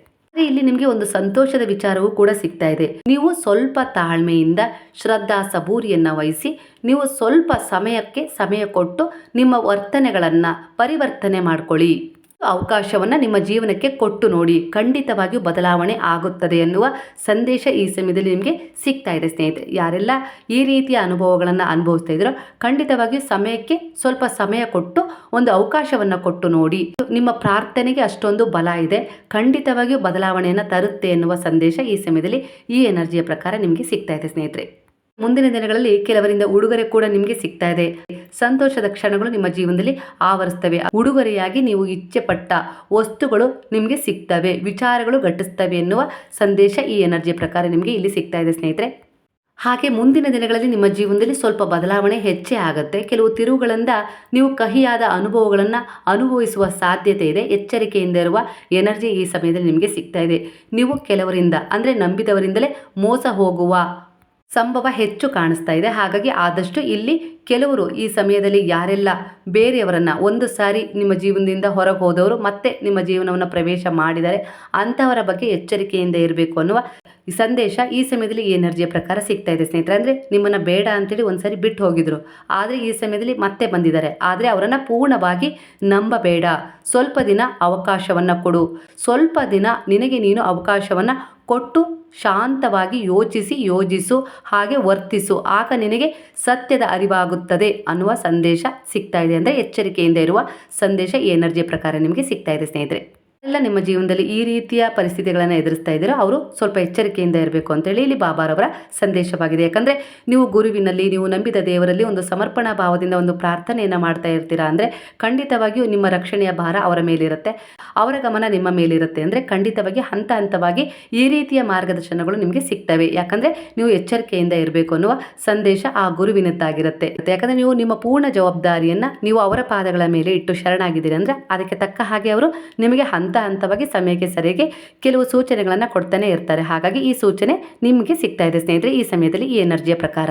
ಇಲ್ಲಿ ನಿಮಗೆ ಒಂದು ಸಂತೋಷದ ವಿಚಾರವೂ ಕೂಡ ಸಿಗ್ತಾ ಇದೆ. ನೀವು ಸ್ವಲ್ಪ ತಾಳ್ಮೆಯಿಂದ ಶ್ರದ್ಧಾ ಸಬೂರಿಯನ್ನ ವಹಿಸಿ, ನೀವು ಸ್ವಲ್ಪ ಸಮಯಕ್ಕೆ ಸಮಯ ಕೊಟ್ಟು ನಿಮ್ಮ ವರ್ತನೆಗಳನ್ನು ಪರಿವರ್ತನೆ ಮಾಡ್ಕೊಳ್ಳಿ. ಅವಕಾಶವನ್ನ ನಿಮ್ಮ ಜೀವನಕ್ಕೆ ಕೊಟ್ಟು ನೋಡಿ. ಖಂಡಿತವಾಗಿಯೂ ಬದಲಾವಣೆ ಆಗುತ್ತದೆ ಎನ್ನುವ ಸಂದೇಶ ಈ ಸಮಯದಲ್ಲಿ ನಿಮಗೆ ಸಿಗ್ತಾ ಇದೆ, ಸ್ನೇಹಿತರೆ. ಯಾರೆಲ್ಲ ಈ ರೀತಿಯ ಅನುಭವಗಳನ್ನು ಅನುಭವಿಸ್ತಾ ಇದ್ರೋ ಖಂಡಿತವಾಗಿಯೂ ಸಮಯಕ್ಕೆ ಸ್ವಲ್ಪ ಸಮಯ ಕೊಟ್ಟು ಒಂದು ಅವಕಾಶವನ್ನು ಕೊಟ್ಟು ನೋಡಿ. ನಿಮ್ಮ ಪ್ರಾರ್ಥನೆಗೆ ಅಷ್ಟೊಂದು ಬಲ ಇದೆ. ಖಂಡಿತವಾಗಿಯೂ ಬದಲಾವಣೆಯನ್ನು ತರುತ್ತೆ ಎನ್ನುವ ಸಂದೇಶ ಈ ಸಮಯದಲ್ಲಿ ಈ ಎನರ್ಜಿಯ ಪ್ರಕಾರ ನಿಮಗೆ ಸಿಗ್ತಾ ಇದೆ, ಸ್ನೇಹಿತರೆ. ಮುಂದಿನ ದಿನಗಳಲ್ಲಿ ಕೆಲವರಿಂದ ಉಡುಗೊರೆ ಕೂಡ ನಿಮಗೆ ಸಿಗ್ತಾ ಇದೆ. ಸಂತೋಷದ ಕ್ಷಣಗಳು ನಿಮ್ಮ ಜೀವನದಲ್ಲಿ ಆವರಿಸ್ತವೆ. ಉಡುಗೊರೆಯಾಗಿ ನೀವು ಇಚ್ಛೆ ಪಟ್ಟ ವಸ್ತುಗಳು ನಿಮಗೆ ಸಿಗ್ತವೆ. ವಿಚಾರಗಳು ಘಟಿಸ್ತವೆ ಎನ್ನುವ ಸಂದೇಶ ಈ ಎನರ್ಜಿ ಪ್ರಕಾರ ನಿಮಗೆ ಇಲ್ಲಿ ಸಿಗ್ತಾ ಇದೆ ಸ್ನೇಹಿತರೆ. ಹಾಗೆ ಮುಂದಿನ ದಿನಗಳಲ್ಲಿ ನಿಮ್ಮ ಜೀವನದಲ್ಲಿ ಸ್ವಲ್ಪ ಬದಲಾವಣೆ ಹೆಚ್ಚೇ ಆಗುತ್ತೆ. ಕೆಲವು ತಿರುವುಗಳಿಂದ ನೀವು ಕಹಿಯಾದ ಅನುಭವಗಳನ್ನು ಅನುಭವಿಸುವ ಸಾಧ್ಯತೆ ಇದೆ. ಎಚ್ಚರಿಕೆಯಿಂದ ಇರುವ ಎನರ್ಜಿ ಈ ಸಮಯದಲ್ಲಿ ನಿಮಗೆ ಸಿಗ್ತಾ ಇದೆ. ನೀವು ಕೆಲವರಿಂದ, ಅಂದರೆ ನಂಬಿದವರಿಂದಲೇ ಮೋಸ ಹೋಗುವ ಸಂಭವ ಹೆಚ್ಚು ಕಾಣಿಸ್ತಾ ಇದೆ. ಹಾಗಾಗಿ ಆದಷ್ಟು ಇಲ್ಲಿ ಕೆಲವರು ಈ ಸಮಯದಲ್ಲಿ ಯಾರೆಲ್ಲ ಬೇರೆಯವರನ್ನು ಒಂದು ಸಾರಿ ನಿಮ್ಮ ಜೀವನದಿಂದ ಹೊರಗೆ ಹೋದವರು ಮತ್ತೆ ನಿಮ್ಮ ಜೀವನವನ್ನು ಪ್ರವೇಶ ಮಾಡಿದರೆ ಅಂಥವರ ಬಗ್ಗೆ ಎಚ್ಚರಿಕೆಯಿಂದ ಇರಬೇಕು ಅನ್ನುವ ಈ ಸಂದೇಶ ಈ ಸಮಯದಲ್ಲಿ ಎನರ್ಜಿಯ ಪ್ರಕಾರ ಸಿಗ್ತಾ ಇದೆ ಸ್ನೇಹಿತರೆ. ಅಂದರೆ ನಿಮ್ಮನ್ನು ಬೇಡ ಅಂತೇಳಿ ಒಂದ್ಸರಿ ಬಿಟ್ಟು ಹೋಗಿದ್ರು. ಆದರೆ ಈ ಸಮಯದಲ್ಲಿ ಮತ್ತೆ ಬಂದಿದ್ದಾರೆ. ಆದರೆ ಅವರನ್ನು ಪೂರ್ಣವಾಗಿ ನಂಬಬೇಡ. ಸ್ವಲ್ಪ ದಿನ ಅವಕಾಶವನ್ನು ಕೊಡು. ಸ್ವಲ್ಪ ದಿನ ನಿನಗೆ ನೀನು ಅವಕಾಶವನ್ನು ಕೊಟ್ಟು ಶಾಂತವಾಗಿ ಯೋಚಿಸಿ ಯೋಜಿಸು, ಹಾಗೆ ವರ್ತಿಸು. ಆಗ ನಿನಗೆ ಸತ್ಯದ ಅರಿವಾಗುತ್ತದೆ ಅನ್ನುವ ಸಂದೇಶ ಸಿಗ್ತಾ ಇದೆ. ಅಂದರೆ ಎಚ್ಚರಿಕೆಯಿಂದ ಇರುವ ಸಂದೇಶ ಈ ಎನರ್ಜಿ ಪ್ರಕಾರ ನಿಮಗೆ ಸಿಗ್ತಾ ಇದೆ ಸ್ನೇಹಿತರೆ. ಎಲ್ಲ ನಿಮ್ಮ ಜೀವನದಲ್ಲಿ ಈ ರೀತಿಯ ಪರಿಸ್ಥಿತಿಗಳನ್ನು ಎದುರಿಸ್ತಾ ಇದ್ದೀರೋ ಅವರು ಸ್ವಲ್ಪ ಎಚ್ಚರಿಕೆಯಿಂದ ಇರಬೇಕು ಅಂತೇಳಿ ಇಲ್ಲಿ ಬಾಬಾರವರ ಸಂದೇಶವಾಗಿದೆ. ಯಾಕಂದರೆ ನೀವು ಗುರುವಿನಲ್ಲಿ, ನೀವು ನಂಬಿದ ದೇವರಲ್ಲಿ ಒಂದು ಸಮರ್ಪಣಾ ಭಾವದಿಂದ ಒಂದು ಪ್ರಾರ್ಥನೆಯನ್ನು ಮಾಡ್ತಾ ಇರ್ತೀರಾ ಅಂದರೆ ಖಂಡಿತವಾಗಿಯೂ ನಿಮ್ಮ ರಕ್ಷಣೆಯ ಭಾರ ಅವರ ಮೇಲಿರುತ್ತೆ. ಅವರ ಗಮನ ನಿಮ್ಮ ಮೇಲಿರುತ್ತೆ ಅಂದರೆ ಖಂಡಿತವಾಗಿ ಹಂತ ಹಂತವಾಗಿ ಈ ರೀತಿಯ ಮಾರ್ಗದರ್ಶನಗಳು ನಿಮಗೆ ಸಿಗ್ತವೆ. ಯಾಕಂದರೆ ನೀವು ಎಚ್ಚರಿಕೆಯಿಂದ ಇರಬೇಕು ಅನ್ನುವ ಸಂದೇಶ ಆ ಗುರುವಿನದ್ದಾಗಿರುತ್ತೆ. ಯಾಕಂದರೆ ನೀವು ನಿಮ್ಮ ಪೂರ್ಣ ಜವಾಬ್ದಾರಿಯನ್ನು ನೀವು ಅವರ ಪಾದಗಳ ಮೇಲೆ ಇಟ್ಟು ಶರಣಾಗಿದ್ದೀರಿ ಅಂದರೆ ಅದಕ್ಕೆ ತಕ್ಕ ಹಾಗೆ ಅವರು ನಿಮಗೆ ಹಂತ ಹಂತವಾಗಿ ಸಮಯಕ್ಕೆ ಸರಿಯಾಗಿ ಕೆಲವು ಸೂಚನೆಗಳನ್ನು ಕೊಡ್ತಾನೆ ಇರ್ತಾರೆ. ಹಾಗಾಗಿ ಈ ಸೂಚನೆ ನಿಮಗೆ ಸಿಗ್ತಾ ಇದೆ ಸ್ನೇಹಿತರೆ, ಈ ಸಮಯದಲ್ಲಿ ಈ ಎನರ್ಜಿಯ ಪ್ರಕಾರ.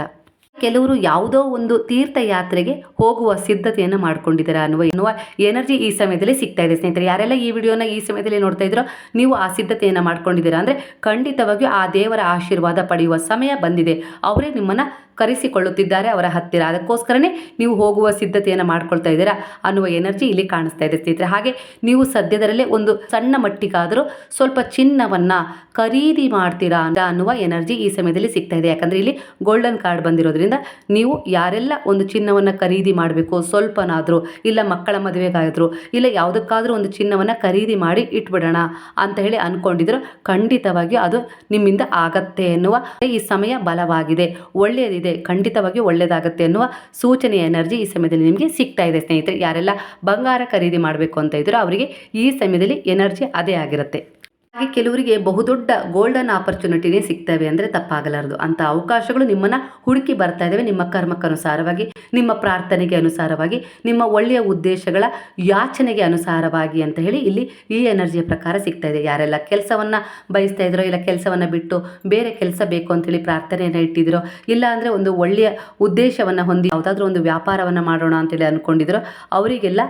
ಕೆಲವರು ಯಾವುದೋ ಒಂದು ತೀರ್ಥಯಾತ್ರೆಗೆ ಹೋಗುವ ಸಿದ್ಧತೆಯನ್ನು ಮಾಡ್ಕೊಂಡಿದ್ದಾರೆ ಅನ್ನುವ ಎನ್ನುವ ಎನರ್ಜಿ ಈ ಸಮಯದಲ್ಲಿ ಸಿಗ್ತಾ ಇದೆ ಸ್ನೇಹಿತರೆ. ಯಾರೆಲ್ಲ ಈ ವಿಡಿಯೋನ ಈ ಸಮಯದಲ್ಲಿ ನೋಡ್ತಾ ಇದ್ರೋ, ನೀವು ಆ ಸಿದ್ಧತೆಯನ್ನು ಮಾಡ್ಕೊಂಡಿದ್ದೀರಾ ಅಂದರೆ ಖಂಡಿತವಾಗಿಯೂ ಆ ದೇವರ ಆಶೀರ್ವಾದ ಪಡೆಯುವ ಸಮಯ ಬಂದಿದೆ. ಅವರೇ ನಿಮ್ಮನ್ನು ಕರೆಸಿಕೊಳ್ಳುತ್ತಿದ್ದಾರೆ ಅವರ ಹತ್ತಿರ. ಅದಕ್ಕೋಸ್ಕರನೇ ನೀವು ಹೋಗುವ ಸಿದ್ಧತೆಯನ್ನು ಮಾಡ್ಕೊಳ್ತಾ ಇದ್ದೀರಾ ಅನ್ನುವ ಎನರ್ಜಿ ಇಲ್ಲಿ ಕಾಣಿಸ್ತಾ ಇದೆ ಸ್ನೇಹಿತರೆ. ಹಾಗೆ ನೀವು ಸದ್ಯದರಲ್ಲೇ ಒಂದು ಸಣ್ಣ ಮಟ್ಟಿಗಾದರೂ ಸ್ವಲ್ಪ ಚಿನ್ನವನ್ನು ಖರೀದಿ ಮಾಡ್ತೀರಾ ಅಂತ ಅನ್ನುವ ಎನರ್ಜಿ ಈ ಸಮಯದಲ್ಲಿ ಸಿಗ್ತಾ ಇದೆ. ಯಾಕಂದರೆ ಇಲ್ಲಿ ಗೋಲ್ಡನ್ ಕಾರ್ಡ್ ಬಂದಿರೋದ್ರಿಂದ ನೀವು ಯಾರೆಲ್ಲ ಒಂದು ಚಿನ್ನವನ್ನು ಖರೀದಿ ಮಾಡಬೇಕು, ಸ್ವಲ್ಪನಾದರೂ, ಇಲ್ಲ ಮಕ್ಕಳ ಮದುವೆಗಾದರೂ, ಇಲ್ಲ ಯಾವುದಕ್ಕಾದರೂ ಒಂದು ಚಿನ್ನವನ್ನು ಖರೀದಿ ಮಾಡಿ ಇಟ್ಬಿಡೋಣ ಅಂತ ಹೇಳಿ ಅಂದ್ಕೊಂಡಿದ್ರು ಖಂಡಿತವಾಗಿಯೂ ಅದು ನಿಮ್ಮಿಂದ ಆಗತ್ತೆ ಎನ್ನುವ ಈ ಸಮಯ ಬಲವಾಗಿದೆ. ಒಳ್ಳೆಯದಿದೆ. ಖಂಡಿತವಾಗಿಯೂ ಒಳ್ಳೆಯದಾಗುತ್ತೆ ಅನ್ನುವ ಸೂಚನೆಯ ಎನರ್ಜಿ ಈ ಸಮಯದಲ್ಲಿ ನಿಮಗೆ ಸಿಗ್ತಾ ಇದೆ, ಸ್ನೇಹಿತರೆ. ಯಾರೆಲ್ಲ ಬಂಗಾರ ಖರೀದಿ ಮಾಡಬೇಕು ಅಂತ ಇದ್ದರೋ ಅವರಿಗೆ ಈ ಸಮಯದಲ್ಲಿ ಎನರ್ಜಿ ಅದೇ ಆಗಿರುತ್ತೆ. ಹಾಗೆ ಕೆಲವರಿಗೆ ಬಹುದೊಡ್ಡ ಗೋಲ್ಡನ್ ಆಪರ್ಚುನಿಟಿನೇ ಸಿಗ್ತವೆ ಅಂದರೆ ತಪ್ಪಾಗಲಾರದು. ಅಂತ ಅವಕಾಶಗಳು ನಿಮ್ಮನ್ನು ಹುಡುಕಿ ಬರ್ತಾ ಇದ್ದಾವೆ ನಿಮ್ಮ ಕರ್ಮಕ್ಕನುಸಾರವಾಗಿ, ನಿಮ್ಮ ಪ್ರಾರ್ಥನೆಗೆ ಅನುಸಾರವಾಗಿ, ನಿಮ್ಮ ಒಳ್ಳೆಯ ಉದ್ದೇಶಗಳ ಯಾಚನೆಗೆ ಅನುಸಾರವಾಗಿ ಅಂತ ಹೇಳಿ ಇಲ್ಲಿ ಈ ಎನರ್ಜಿಯ ಪ್ರಕಾರ ಸಿಗ್ತಾ ಇದೆ. ಯಾರೆಲ್ಲ ಕೆಲಸವನ್ನು ಬಯಸ್ತಾ ಇದ್ರೋ ಇಲ್ಲ ಕೆಲಸವನ್ನು ಬಿಟ್ಟು ಬೇರೆ ಕೆಲಸ ಬೇಕು ಅಂತೇಳಿ ಪ್ರಾರ್ಥನೆಯನ್ನು ಇಟ್ಟಿದ್ರೋ, ಇಲ್ಲ ಅಂದರೆ ಒಂದು ಒಳ್ಳೆಯ ಉದ್ದೇಶವನ್ನು ಹೊಂದಿ ಯಾವುದಾದ್ರೂ ಒಂದು ವ್ಯಾಪಾರವನ್ನು ಮಾಡೋಣ ಅಂತೇಳಿ ಅಂದ್ಕೊಂಡಿದ್ರು ಅವರಿಗೆಲ್ಲ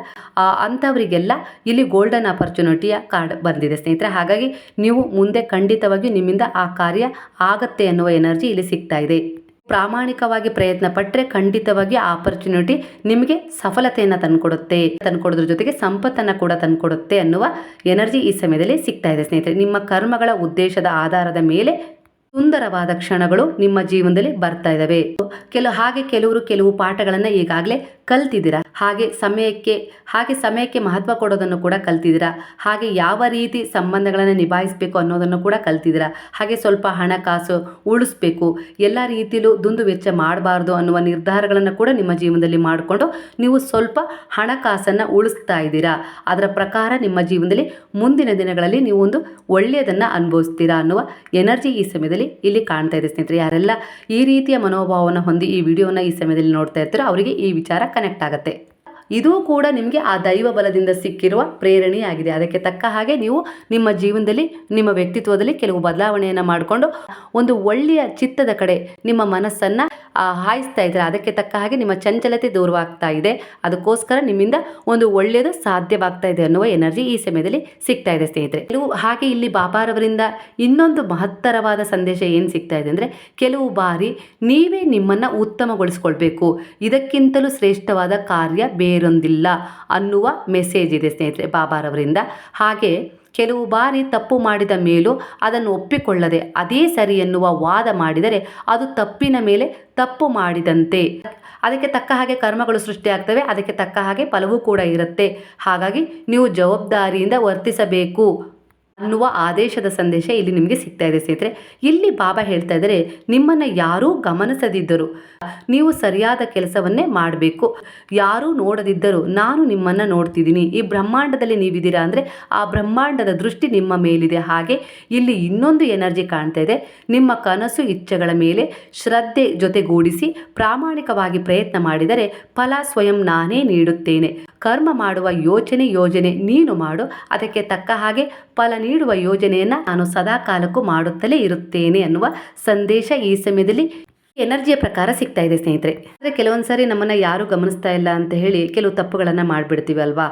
ಅಂಥವರಿಗೆಲ್ಲ ಇಲ್ಲಿ ಗೋಲ್ಡನ್ ಆಪರ್ಚುನಿಟಿಯ ಕಾರ್ಡ್ ಬಂದಿದೆ ಸ್ನೇಹಿತರೆ. ಹಾಗಾಗಿ ನೀವು ಮುಂದೆ ಖಂಡಿತವಾಗಿ ನಿಮ್ಮಿಂದ ಆ ಕಾರ್ಯ ಆಗತ್ತೆ ಅನ್ನುವ ಎನರ್ಜಿ ಇಲ್ಲಿ ಸಿಗ್ತಾ ಇದೆ. ಪ್ರಾಮಾಣಿಕವಾಗಿ ಪ್ರಯತ್ನ ಪಟ್ಟರೆ ಖಂಡಿತವಾಗಿ ಆಪರ್ಚುನಿಟಿ ನಿಮಗೆ ಸಫಲತೆಯನ್ನು ತಂದುಕೊಡುತ್ತೆ. ತಂದುಕೊಡೋದ್ರ ಜೊತೆಗೆ ಸಂಪತ್ತನ್ನು ಕೂಡ ತಂದುಕೊಡುತ್ತೆ ಅನ್ನುವ ಎನರ್ಜಿ ಈ ಸಮಯದಲ್ಲಿ ಸಿಗ್ತಾ ಇದೆ ಸ್ನೇಹಿತರೆ. ನಿಮ್ಮ ಕರ್ಮಗಳ ಉದ್ದೇಶದ ಆಧಾರದ ಮೇಲೆ ಸುಂದರವಾದ ಕ್ಷಣಗಳು ನಿಮ್ಮ ಜೀವನದಲ್ಲಿ ಬರ್ತಾ ಇದ್ದಾವೆ ಕೆಲವು ಹಾಗೆ ಕೆಲವರು ಕೆಲವು ಪಾಠಗಳನ್ನು ಈಗಾಗಲೇ ಕಲ್ತಿದ್ದೀರಾ? ಹಾಗೆ ಸಮಯಕ್ಕೆ ಹಾಗೆ ಸಮಯಕ್ಕೆ ಮಹತ್ವ ಕೊಡೋದನ್ನು ಕೂಡ ಕಲ್ತಿದ್ದೀರಾ. ಹಾಗೆ ಯಾವ ರೀತಿ ಸಂಬಂಧಗಳನ್ನು ನಿಭಾಯಿಸಬೇಕು ಅನ್ನೋದನ್ನು ಕೂಡ ಕಲ್ತಿದ್ದೀರಾ. ಹಾಗೆ ಸ್ವಲ್ಪ ಹಣಕಾಸು ಉಳಿಸ್ಬೇಕು. ಎಲ್ಲ ರೀತಿಯಲ್ಲೂ ದುಂದು ವೆಚ್ಚ ಮಾಡಬಾರ್ದು ಅನ್ನುವ ನಿರ್ಧಾರಗಳನ್ನು ಕೂಡ ನಿಮ್ಮ ಜೀವನದಲ್ಲಿ ಮಾಡಿಕೊಂಡು ನೀವು ಸ್ವಲ್ಪ ಹಣಕಾಸನ್ನು ಉಳಿಸ್ತಾ ಇದ್ದೀರಾ. ಅದರ ಪ್ರಕಾರ ನಿಮ್ಮ ಜೀವನದಲ್ಲಿ ಮುಂದಿನ ದಿನಗಳಲ್ಲಿ ನೀವು ಒಂದು ಒಳ್ಳೆಯದನ್ನು ಅನುಭವಿಸ್ತೀರಾ ಅನ್ನುವ ಎನರ್ಜಿ ಈ ಸಮಯದಲ್ಲಿ ಇಲ್ಲಿ ಕಾಣ್ತಾ ಇದೆ ಸ್ನೇಹಿತರೆ. ಯಾರೆಲ್ಲ ಈ ರೀತಿಯ ಮನೋಭಾವವನ್ನು ಹೊಂದಿ ಈ ವಿಡಿಯೋನ ಈ ಸಮಯದಲ್ಲಿ ನೋಡ್ತಾ ಇರ್ತೀರೋ ಅವರಿಗೆ ಈ ವಿಚಾರ ಕನೆಕ್ಟ್ ಆಗುತ್ತೆ. ಇದು ಕೂಡ ನಿಮಗೆ ಆ ದೈವ ಬಲದಿಂದ ಸಿಕ್ಕಿರುವ ಪ್ರೇರಣೆಯಾಗಿದೆ. ಅದಕ್ಕೆ ತಕ್ಕ ಹಾಗೆ ನೀವು ನಿಮ್ಮ ಜೀವನದಲ್ಲಿ, ನಿಮ್ಮ ವ್ಯಕ್ತಿತ್ವದಲ್ಲಿ ಕೆಲವು ಬದಲಾವಣೆಯನ್ನು ಮಾಡಿಕೊಂಡು ಒಂದು ಒಳ್ಳೆಯ ಚಿತ್ತದ ಕಡೆ ನಿಮ್ಮ ಮನಸ್ಸನ್ನು ಹಾಯಿಸ್ತಾ ಇದ್ದಾರೆ ಅದಕ್ಕೆ ತಕ್ಕ ಹಾಗೆ ನಿಮ್ಮ ಚಂಚಲತೆ ದೂರವಾಗ್ತಾ ಇದೆ. ಅದಕ್ಕೋಸ್ಕರ ನಿಮ್ಮಿಂದ ಒಂದು ಒಳ್ಳೆಯದು ಸಾಧ್ಯವಾಗ್ತಾ ಇದೆ ಅನ್ನುವ ಎನರ್ಜಿ ಈ ಸಮಯದಲ್ಲಿ ಸಿಗ್ತಾ ಇದೆ ಸ್ನೇಹಿತರೆ. ಕೆಲವು ಹಾಗೆ ಇಲ್ಲಿ ಬಾಬಾರವರಿಂದ ಇನ್ನೊಂದು ಮಹತ್ತರವಾದ ಸಂದೇಶ ಏನು ಸಿಗ್ತಾ ಇದೆ ಅಂದರೆ, ಕೆಲವು ಬಾರಿ ನೀವೇ ನಿಮ್ಮನ್ನು ಉತ್ತಮಗೊಳಿಸ್ಕೊಳ್ಬೇಕು. ಇದಕ್ಕಿಂತಲೂ ಶ್ರೇಷ್ಠವಾದ ಕಾರ್ಯ ಬೇರೊಂದಿಲ್ಲ ಅನ್ನುವ ಮೆಸೇಜ್ ಇದೆ ಸ್ನೇಹಿತರೆ ಬಾಬಾರವರಿಂದ. ಹಾಗೆ ಕೆಲವು ಬಾರಿ ತಪ್ಪು ಮಾಡಿದ ಮೇಲೂ ಅದನ್ನು ಒಪ್ಪಿಕೊಳ್ಳದೆ ಅದೇ ಸರಿ ಎನ್ನುವ ವಾದ ಮಾಡಿದರೆ ಅದು ತಪ್ಪಿನ ಮೇಲೆ ತಪ್ಪು ಮಾಡಿದಂತೆ. ಅದಕ್ಕೆ ತಕ್ಕ ಹಾಗೆ ಕರ್ಮಗಳು ಸೃಷ್ಟಿಯಾಗ್ತವೆ ಅದಕ್ಕೆ ತಕ್ಕ ಹಾಗೆ ಫಲವೂ ಕೂಡ ಇರುತ್ತೆ. ಹಾಗಾಗಿ ನೀವು ಜವಾಬ್ದಾರಿಯಿಂದ ವರ್ತಿಸಬೇಕು. ಅನ್ನುವ ಆದೇಶದ ಸಂದೇಶ ಇಲ್ಲಿ ನಿಮಗೆ ಸಿಗ್ತಾ ಇದೆ ಸ್ನೇಹಿತರೆ. ಇಲ್ಲಿ ಬಾಬಾ ಹೇಳ್ತಾ ಇದ್ದಾರೆ, ನಿಮ್ಮನ್ನು ಯಾರೂ ಗಮನಿಸದಿದ್ದರು ನೀವು ಸರಿಯಾದ ಕೆಲಸವನ್ನೇ ಮಾಡಬೇಕು. ಯಾರೂ ನೋಡದಿದ್ದರೂ ನಾನು ನಿಮ್ಮನ್ನು ನೋಡ್ತಿದ್ದೀನಿ. ಈ ಬ್ರಹ್ಮಾಂಡದಲ್ಲಿ ನೀವಿದ್ದೀರಾ ಅಂದರೆ ಆ ಬ್ರಹ್ಮಾಂಡದ ದೃಷ್ಟಿ ನಿಮ್ಮ ಮೇಲಿದೆ. ಹಾಗೆ ಇಲ್ಲಿ ಇನ್ನೊಂದು ಎನರ್ಜಿ ಕಾಣ್ತಾ ಇದೆ. ನಿಮ್ಮ ಕನಸು ಇಚ್ಛೆಗಳ ಮೇಲೆ ಶ್ರದ್ಧೆ ಜೊತೆಗೂಡಿಸಿ ಪ್ರಾಮಾಣಿಕವಾಗಿ ಪ್ರಯತ್ನ ಮಾಡಿದರೆ ಫಲ ಸ್ವಯಂ ನಾನೇ ನೀಡುತ್ತೇನೆ. ಕರ್ಮ ಮಾಡುವ ಯೋಚನೆ ಯೋಜನೆ ನೀನು ಮಾಡು. ಅದಕ್ಕೆ ತಕ್ಕ ಹಾಗೆ ಫಲ ನೀಡುವ ಯೋಜನೆಯನ್ನು ನಾನು ಸದಾ ಕಾಲಕ್ಕೂ ಮಾಡುತ್ತಲೇ ಇರುತ್ತೇನೆ ಅನ್ನುವ ಸಂದೇಶ ಈ ಸಮಯದಲ್ಲಿ ಎನರ್ಜಿಯ ಪ್ರಕಾರ ಸಿಗ್ತಾ ಇದೆ, ಸ್ನೇಹಿತರೆ. ಅಂದರೆ ಕೆಲವೊಂದು ಸಾರಿ ನಮ್ಮನ್ನು ಯಾರೂ ಗಮನಿಸ್ತಾ ಇಲ್ಲ ಅಂತ ಹೇಳಿ ಕೆಲವು ತಪ್ಪುಗಳನ್ನು ಮಾಡಿಬಿಡ್ತೀವಿ ಅಲ್ವಾ?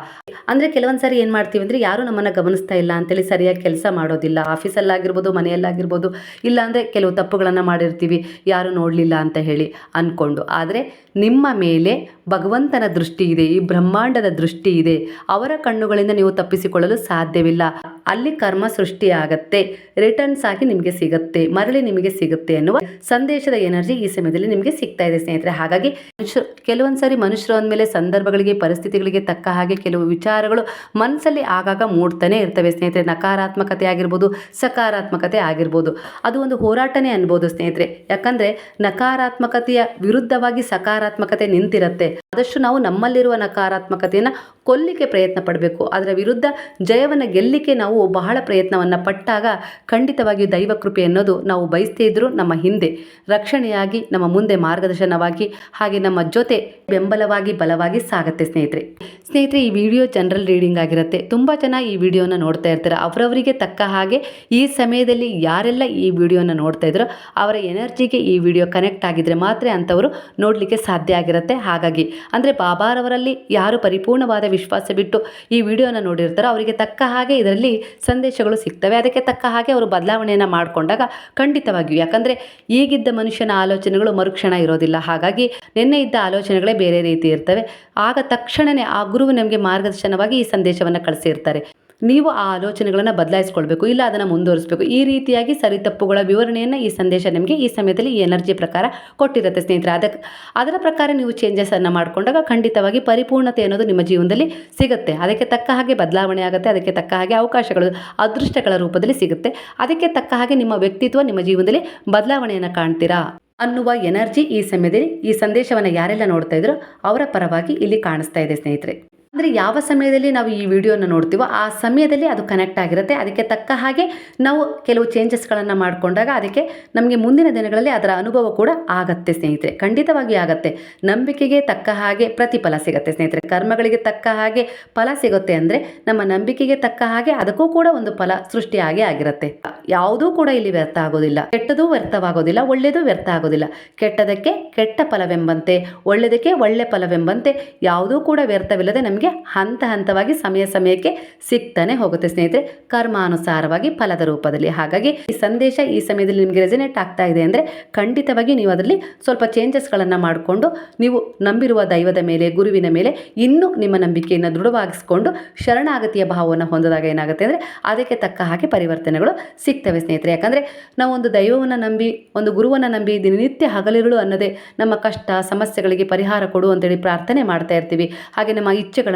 ಅಂದರೆ ಕೆಲವೊಂದು ಸಾರಿ ಏನು ಮಾಡ್ತೀವಿ ಅಂದರೆ ಯಾರು ನಮ್ಮನ್ನು ಗಮನಿಸ್ತಾ ಇಲ್ಲ ಅಂತೇಳಿ ಸರಿಯಾಗಿ ಕೆಲಸ ಮಾಡೋದಿಲ್ಲ. ಆಫೀಸಲ್ಲಾಗಿರ್ಬೋದು, ಮನೆಯಲ್ಲಾಗಿರ್ಬೋದು ಇಲ್ಲಾಂದರೆ ಕೆಲವು ತಪ್ಪುಗಳನ್ನು ಮಾಡಿರ್ತೀವಿ, ಯಾರು ನೋಡಲಿಲ್ಲ ಅಂತ ಹೇಳಿ ಅಂದ್ಕೊಂಡು ಆದರೆ ನಿಮ್ಮ ಮೇಲೆ ಭಗವಂತನ ದೃಷ್ಟಿ ಇದೆ, ಈ ಬ್ರಹ್ಮಾಂಡದ ದೃಷ್ಟಿ ಇದೆ. ಅವರ ಕಣ್ಣುಗಳಿಂದ ನೀವು ತಪ್ಪಿಸಿಕೊಳ್ಳಲು ಸಾಧ್ಯವಿಲ್ಲ. ಅಲ್ಲಿ ಕರ್ಮ ಸೃಷ್ಟಿಯಾಗತ್ತೆ ರಿಟರ್ನ್ಸ್ ಆಗಿ ನಿಮಗೆ ಸಿಗುತ್ತೆ. ಮರಳಿ ನಿಮಗೆ ಸಿಗುತ್ತೆ ಅನ್ನುವ ಸಂದೇಶದ ಎನರ್ಜಿ ಈ ಸಮಯದಲ್ಲಿ ನಿಮಗೆ ಸಿಗ್ತಾ ಇದೆ ಸ್ನೇಹಿತರೆ. ಹಾಗಾಗಿ ಮನುಷ್ಯ, ಕೆಲವೊಂದು ಮನುಷ್ಯರು ಅಂದಮೇಲೆ ಸಂದರ್ಭಗಳಿಗೆ, ಪರಿಸ್ಥಿತಿಗಳಿಗೆ ತಕ್ಕ ಹಾಗೆ ಕೆಲವು ವಿಚಾರಗಳು ಮನಸ್ಸಲ್ಲಿ ಆಗಾಗ ಮೂಡ್ತಾನೆ ಇರ್ತವೆ ಸ್ನೇಹಿತರೆ. ನಕಾರಾತ್ಮಕತೆ ಆಗಿರ್ಬೋದು, ಸಕಾರಾತ್ಮಕತೆ ಆಗಿರ್ಬೋದು. ಅದು ಒಂದು ಹೋರಾಟನೇ ಅನ್ಬೋದು ಸ್ನೇಹಿತರೆ. ಯಾಕಂದರೆ ನಕಾರಾತ್ಮಕತೆಯ ವಿರುದ್ಧವಾಗಿ ಸಕಾರಾತ್ಮಕತೆ ನಿಂತಿರುತ್ತೆ. ಆದಷ್ಟು ನಾವು ನಮ್ಮಲ್ಲಿರುವ ನಕಾರಾತ್ಮಕತೆಯನ್ನು ಕೊಲ್ಲಿಕ್ಕೆ ಪ್ರಯತ್ನ ಪಡಬೇಕು. ಅದರ ವಿರುದ್ಧ ಜಯವನ್ನು ಗೆಲ್ಲಿಕ್ಕೆ ನಾವು ಬಹಳ ಪ್ರಯತ್ನವನ್ನು ಪಟ್ಟಾಗ ಖಂಡಿತವಾಗಿಯೂ ದೈವ ಕೃಪೆ ಅನ್ನೋದು ನಾವು ಬಯಸ್ತೇ ಇದ್ದರೂ ನಮ್ಮ ಹಿಂದೆ, ರಕ್ಷಣೆಯಾಗಿ ನಮ್ಮ ಮುಂದೆ ಮಾರ್ಗದರ್ಶನವಾಗಿ ಹಾಗೆ ನಮ್ಮ ಜೊತೆ ಬೆಂಬಲವಾಗಿ, ಬಲವಾಗಿ ಸಾಗತ್ತೆ ಸ್ನೇಹಿತರೆ. ಸ್ನೇಹಿತರೆ, ಈ ವಿಡಿಯೋ ಜನರಲ್ ರೀಡಿಂಗ್ ಆಗಿರುತ್ತೆ. ತುಂಬ ಜನ ಈ ವಿಡಿಯೋನ ನೋಡ್ತಾ ಇರ್ತಾರೆ. ಅವರವರಿಗೆ ತಕ್ಕ ಹಾಗೆ ಈ ಸಮಯದಲ್ಲಿ ಯಾರೆಲ್ಲ ಈ ವಿಡಿಯೋನ ನೋಡ್ತಾ ಇದ್ರೋ ಅವರ ಎನರ್ಜಿಗೆ ಈ ವಿಡಿಯೋ ಕನೆಕ್ಟ್ ಆಗಿದ್ರೆ ಮಾತ್ರ ಅಂಥವರು ನೋಡಲಿಕ್ಕೆ ಸಾಧ್ಯ ಆಗಿರುತ್ತೆ. ಹಾಗಾಗಿ, ಅಂದರೆ ಬಾಬಾರವರಲ್ಲಿ ಯಾರು ಪರಿಪೂರ್ಣವಾದ ವಿಶ್ವಾಸ ಬಿಟ್ಟು ಈ ವಿಡಿಯೋನ ನೋಡಿರ್ತಾರೋ ಅವರಿಗೆ ತಕ್ಕ ಹಾಗೆ ಇದರಲ್ಲಿ ಸಂದೇಶಗಳು ಸಿಗ್ತವೆ. ಅದಕ್ಕೆ ತಕ್ಕ ಹಾಗೆ ಅವರು ಬದಲಾವಣೆಯನ್ನು ಮಾಡಿಕೊಂಡಾಗ ಖಂಡಿತವಾಗಿಯೂ, ಯಾಕಂದರೆ ಈಗಿದ್ದ ಮನುಷ್ಯನ ಆಲೋಚನೆಗಳು ಮರುಕ್ಷಣ ಇರೋದಿಲ್ಲ. ಹಾಗಾಗಿ ನಿನ್ನೆ ಇದ್ದ ಆಲೋಚನೆಗಳೇ ಬೇರೆ ರೀತಿ ಇರ್ತವೆ. ಆಗ ತಕ್ಷಣವೇ ಆ ಗುರುವು ನಮಗೆ ಮಾರ್ಗದರ್ಶನವಾಗಿ ಈ ಸಂದೇಶವನ್ನು ಕಳಿಸಿರ್ತಾರೆ. ನೀವು ಆ ಆಲೋಚನೆಗಳನ್ನು ಬದಲಾಯಿಸ್ಕೊಳ್ಬೇಕು, ಇಲ್ಲ ಅದನ್ನು ಮುಂದುವರಿಸಬೇಕು. ಈ ರೀತಿಯಾಗಿ ಸರಿ ತಪ್ಪುಗಳ ವಿವರಣೆಯನ್ನು ಈ ಸಂದೇಶ ನಿಮಗೆ ಈ ಸಮಯದಲ್ಲಿ ಈ ಎನರ್ಜಿ ಪ್ರಕಾರ ಕೊಟ್ಟಿರುತ್ತೆ ಸ್ನೇಹಿತರೆ. ಅದಕ್ಕೆ ಅದರ ಪ್ರಕಾರ ನೀವು ಚೇಂಜಸನ್ನು ಮಾಡಿಕೊಂಡಾಗ ಖಂಡಿತವಾಗಿ ಪರಿಪೂರ್ಣತೆ ಅನ್ನೋದು ನಿಮ್ಮ ಜೀವನದಲ್ಲಿ ಸಿಗುತ್ತೆ. ಅದಕ್ಕೆ ತಕ್ಕ ಹಾಗೆ ಬದಲಾವಣೆ ಆಗುತ್ತೆ, ಅದಕ್ಕೆ ತಕ್ಕ ಹಾಗೆ ಅವಕಾಶಗಳು ಅದೃಷ್ಟಗಳ ರೂಪದಲ್ಲಿ ಸಿಗುತ್ತೆ. ಅದಕ್ಕೆ ತಕ್ಕ ಹಾಗೆ ನಿಮ್ಮ ವ್ಯಕ್ತಿತ್ವ, ನಿಮ್ಮ ಜೀವನದಲ್ಲಿ ಬದಲಾವಣೆಯನ್ನು ಕಾಣ್ತೀರಾ ಅನ್ನುವ ಎನರ್ಜಿ ಈ ಸಮಯದಲ್ಲಿ ಈ ಸಂದೇಶವನ್ನು ಯಾರೆಲ್ಲ ನೋಡ್ತಾ ಇದ್ರೋ ಅವರ ಪರವಾಗಿ ಇಲ್ಲಿ ಕಾಣಿಸ್ತಾ ಇದೆ ಸ್ನೇಹಿತರೆ. ಅಂದರೆ ಯಾವ ಸಮಯದಲ್ಲಿ ನಾವು ಈ ವಿಡಿಯೋನ ನೋಡ್ತೀವೋ ಆ ಸಮಯದಲ್ಲಿ ಅದು ಕನೆಕ್ಟ್ ಆಗಿರುತ್ತೆ. ಅದಕ್ಕೆ ತಕ್ಕ ಹಾಗೆ ನಾವು ಕೆಲವು ಚೇಂಜಸ್ಗಳನ್ನು ಮಾಡಿಕೊಂಡಾಗ ಅದಕ್ಕೆ ನಮಗೆ ಮುಂದಿನ ದಿನಗಳಲ್ಲಿ ಅದರ ಅನುಭವ ಕೂಡ ಆಗತ್ತೆ ಸ್ನೇಹಿತರೆ. ಖಂಡಿತವಾಗಿ ಆಗತ್ತೆ. ನಂಬಿಕೆಗೆ ತಕ್ಕ ಹಾಗೆ ಪ್ರತಿಫಲ ಸಿಗುತ್ತೆ ಸ್ನೇಹಿತರೆ. ಕರ್ಮಗಳಿಗೆ ತಕ್ಕ ಹಾಗೆ ಫಲ ಸಿಗುತ್ತೆ ಅಂದರೆ ನಮ್ಮ ನಂಬಿಕೆಗೆ ತಕ್ಕ ಹಾಗೆ ಅದಕ್ಕೂ ಕೂಡ ಒಂದು ಫಲ ಸೃಷ್ಟಿಯಾಗಿ ಆಗಿರುತ್ತೆ. ಯಾವುದೂ ಕೂಡ ಇಲ್ಲಿ ವ್ಯರ್ಥ ಆಗೋದಿಲ್ಲ. ಕೆಟ್ಟದೂ ವ್ಯರ್ಥವಾಗೋದಿಲ್ಲ. ಒಳ್ಳೆಯದು ವ್ಯರ್ಥ ಆಗೋದಿಲ್ಲ. ಕೆಟ್ಟದಕ್ಕೆ ಕೆಟ್ಟ ಫಲವೆಂಬಂತೆ ಒಳ್ಳೆಯದಕ್ಕೆ ಒಳ್ಳೆ ಫಲವೆಂಬಂತೆ, ಯಾವುದೂ ಕೂಡ ವ್ಯರ್ಥವಿಲ್ಲದೆ ನಮಗೆ ನಮಗೆ ಹಂತ ಹಂತವಾಗಿ ಸಮಯ ಸಮಯಕ್ಕೆ ಸಿಗ್ತಾನೆ ಹೋಗುತ್ತೆ. ಸ್ನೇಹಿತರೆ, ಕರ್ಮಾನುಸಾರವಾಗಿ ಫಲದ ರೂಪದಲ್ಲಿ. ಹಾಗಾಗಿ ಈ ಸಂದೇಶ ಈ ಸಮಯದಲ್ಲಿ ನಿಮಗೆ ರೆಸಿನೇಟ್ ಆಗ್ತಾ ಇದೆ ಅಂದರೆ ಖಂಡಿತವಾಗಿ ನೀವು ಅದರಲ್ಲಿ ಸ್ವಲ್ಪ ಚೇಂಜಸ್ಗಳನ್ನು ಮಾಡಿಕೊಂಡು ನೀವು ನಂಬಿರುವ ದೈವದ ಮೇಲೆ, ಗುರುವಿನ ಮೇಲೆ ಇನ್ನೂ ನಿಮ್ಮ ನಂಬಿಕೆಯನ್ನು ದೃಢವಾಗಿಸ್ಕೊಂಡು ಶರಣಾಗತಿಯ ಭಾವವನ್ನು ಹೊಂದಿದಾಗ ಏನಾಗುತ್ತೆ ಅಂದರೆ ಅದಕ್ಕೆ ತಕ್ಕ ಹಾಗೆ ಪರಿವರ್ತನೆಗಳು ಸಿಗ್ತವೆ ಸ್ನೇಹಿತರೆ. ಯಾಕಂದರೆ ನಾವು ಒಂದು ದೈವವನ್ನು ನಂಬಿ, ಒಂದು ಗುರುವನ್ನು ನಂಬಿ ದಿನನಿತ್ಯ ಹಗಲಿರುಳು ಅನ್ನೋದೇ ನಮ್ಮ ಕಷ್ಟ, ಸಮಸ್ಯೆಗಳಿಗೆ ಪರಿಹಾರ ಕೊಡು ಅಂತೇಳಿ ಪ್ರಾರ್ಥನೆ ಮಾಡ್ತಾ ಇರ್ತೀವಿ. ಹಾಗೆ ನಮ್ಮ ಇಚ್ಛೆಗಳನ್ನು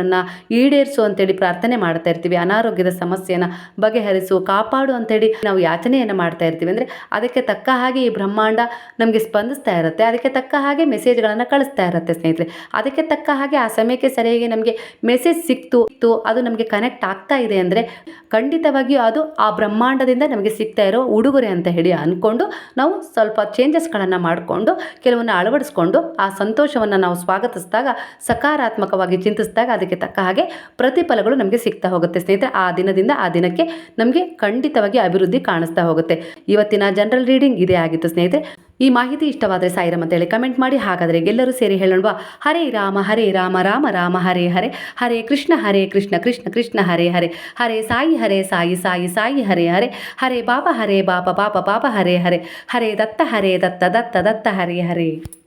ಈಡೇರಿಸು ಅಂತೇಳಿ ಪ್ರಾರ್ಥನೆ ಮಾಡ್ತಾ ಇರ್ತೀವಿ. ಅನಾರೋಗ್ಯದ ಸಮಸ್ಯೆಯನ್ನು ಬಗೆಹರಿಸು ಕಾಪಾಡು ಅಂತೇಳಿ ನಾವು ಯಾಚನೆಯನ್ನು ಮಾಡ್ತಾ ಇರ್ತೀವಿ. ಅಂದರೆ ಅದಕ್ಕೆ ತಕ್ಕ ಹಾಗೆ ಈ ಬ್ರಹ್ಮಾಂಡ ನಮಗೆ ಸ್ಪಂದಿಸ್ತಾ ಇರುತ್ತೆ. ಅದಕ್ಕೆ ತಕ್ಕ ಹಾಗೆ ಮೆಸೇಜ್ಗಳನ್ನು ಕಳಿಸ್ತಾ ಇರುತ್ತೆ ಸ್ನೇಹಿತರೆ. ಅದಕ್ಕೆ ತಕ್ಕ ಹಾಗೆ ಆ ಸಮಯಕ್ಕೆ ಸರಿಯಾಗಿ ನಮಗೆ ಮೆಸೇಜ್ ಸಿಕ್ತು ಇತ್ತು, ಅದು ನಮಗೆ ಕನೆಕ್ಟ್ ಆಗ್ತಾ ಇದೆ ಅಂದರೆ ಖಂಡಿತವಾಗಿಯೂ ಅದು ಆ ಬ್ರಹ್ಮಾಂಡದಿಂದ ನಮಗೆ ಸಿಗ್ತಾ ಇರೋ ಉಡುಗೊರೆ ಅಂತ ಹೇಳಿ ಅಂದ್ಕೊಂಡು ನಾವು ಸ್ವಲ್ಪ ಚೇಂಜಸ್ಗಳನ್ನು ಮಾಡಿಕೊಂಡು ಕೆಲವನ್ನ ಅಳವಡಿಸ್ಕೊಂಡು ಆ ಸಂತೋಷವನ್ನು ನಾವು ಸ್ವಾಗತಿಸಿದಾಗ ಸಕಾರಾತ್ಮಕವಾಗಿ ಚಿಂತಿಸಿದಾಗ ಅದಕ್ಕೆ ತಕ್ಕ ಹಾಗೆ ಪ್ರತಿಫಲಗಳು ನಮಗೆ ಸಿಗ್ತಾ ಹೋಗುತ್ತೆ. ಸ್ನೇಹಿತರೆ, ಆ ದಿನದಿಂದ ಆ ದಿನಕ್ಕೆ ನಮಗೆ ಖಂಡಿತವಾಗಿ ಅಭಿವೃದ್ಧಿ ಕಾಣಿಸ್ತಾ ಹೋಗುತ್ತೆ. ಇವತ್ತಿನ ಜನರಲ್ ರೀಡಿಂಗ್ ಇದೇ ಆಗಿತ್ತು ಸ್ನೇಹಿತರೆ. ಈ ಮಾಹಿತಿ ಇಷ್ಟವಾದರೆ ಅಂತ ಹೇಳಿ ಕಮೆಂಟ್ ಮಾಡಿ. ಹಾಗಾದರೆ ಎಲ್ಲರೂ ಸೇರಿ ಹೇಳೋಣವಾ ಹರೇ ರಾಮ ಹರೇ ರಾಮ ರಾಮ ರಾಮ, ಹರೇ ಹರೇ. ಹರೇ ಕೃಷ್ಣ ಹರೇ ಕೃಷ್ಣ ಕೃಷ್ಣ ಕೃಷ್ಣ, ಹರೇ ಹರೇ. ಹರೇ ಸಾಯಿ ಹರೇ ಸಾಯಿ ಸಾಯಿ ಸಾಯಿ, ಹರೇ ಹರೇ. ಹರೇ ಬಾಬಾ ಹರೇ ಬಾಬಾ ಬಾಬಾ ಬಾಬಾ ಹರೇ ಹರೇ. ಹರೇ ದತ್ತ ಹರೇ ದತ್ತ ದತ್ತ ದತ್ತ, ಹರೇ ಹರೇ.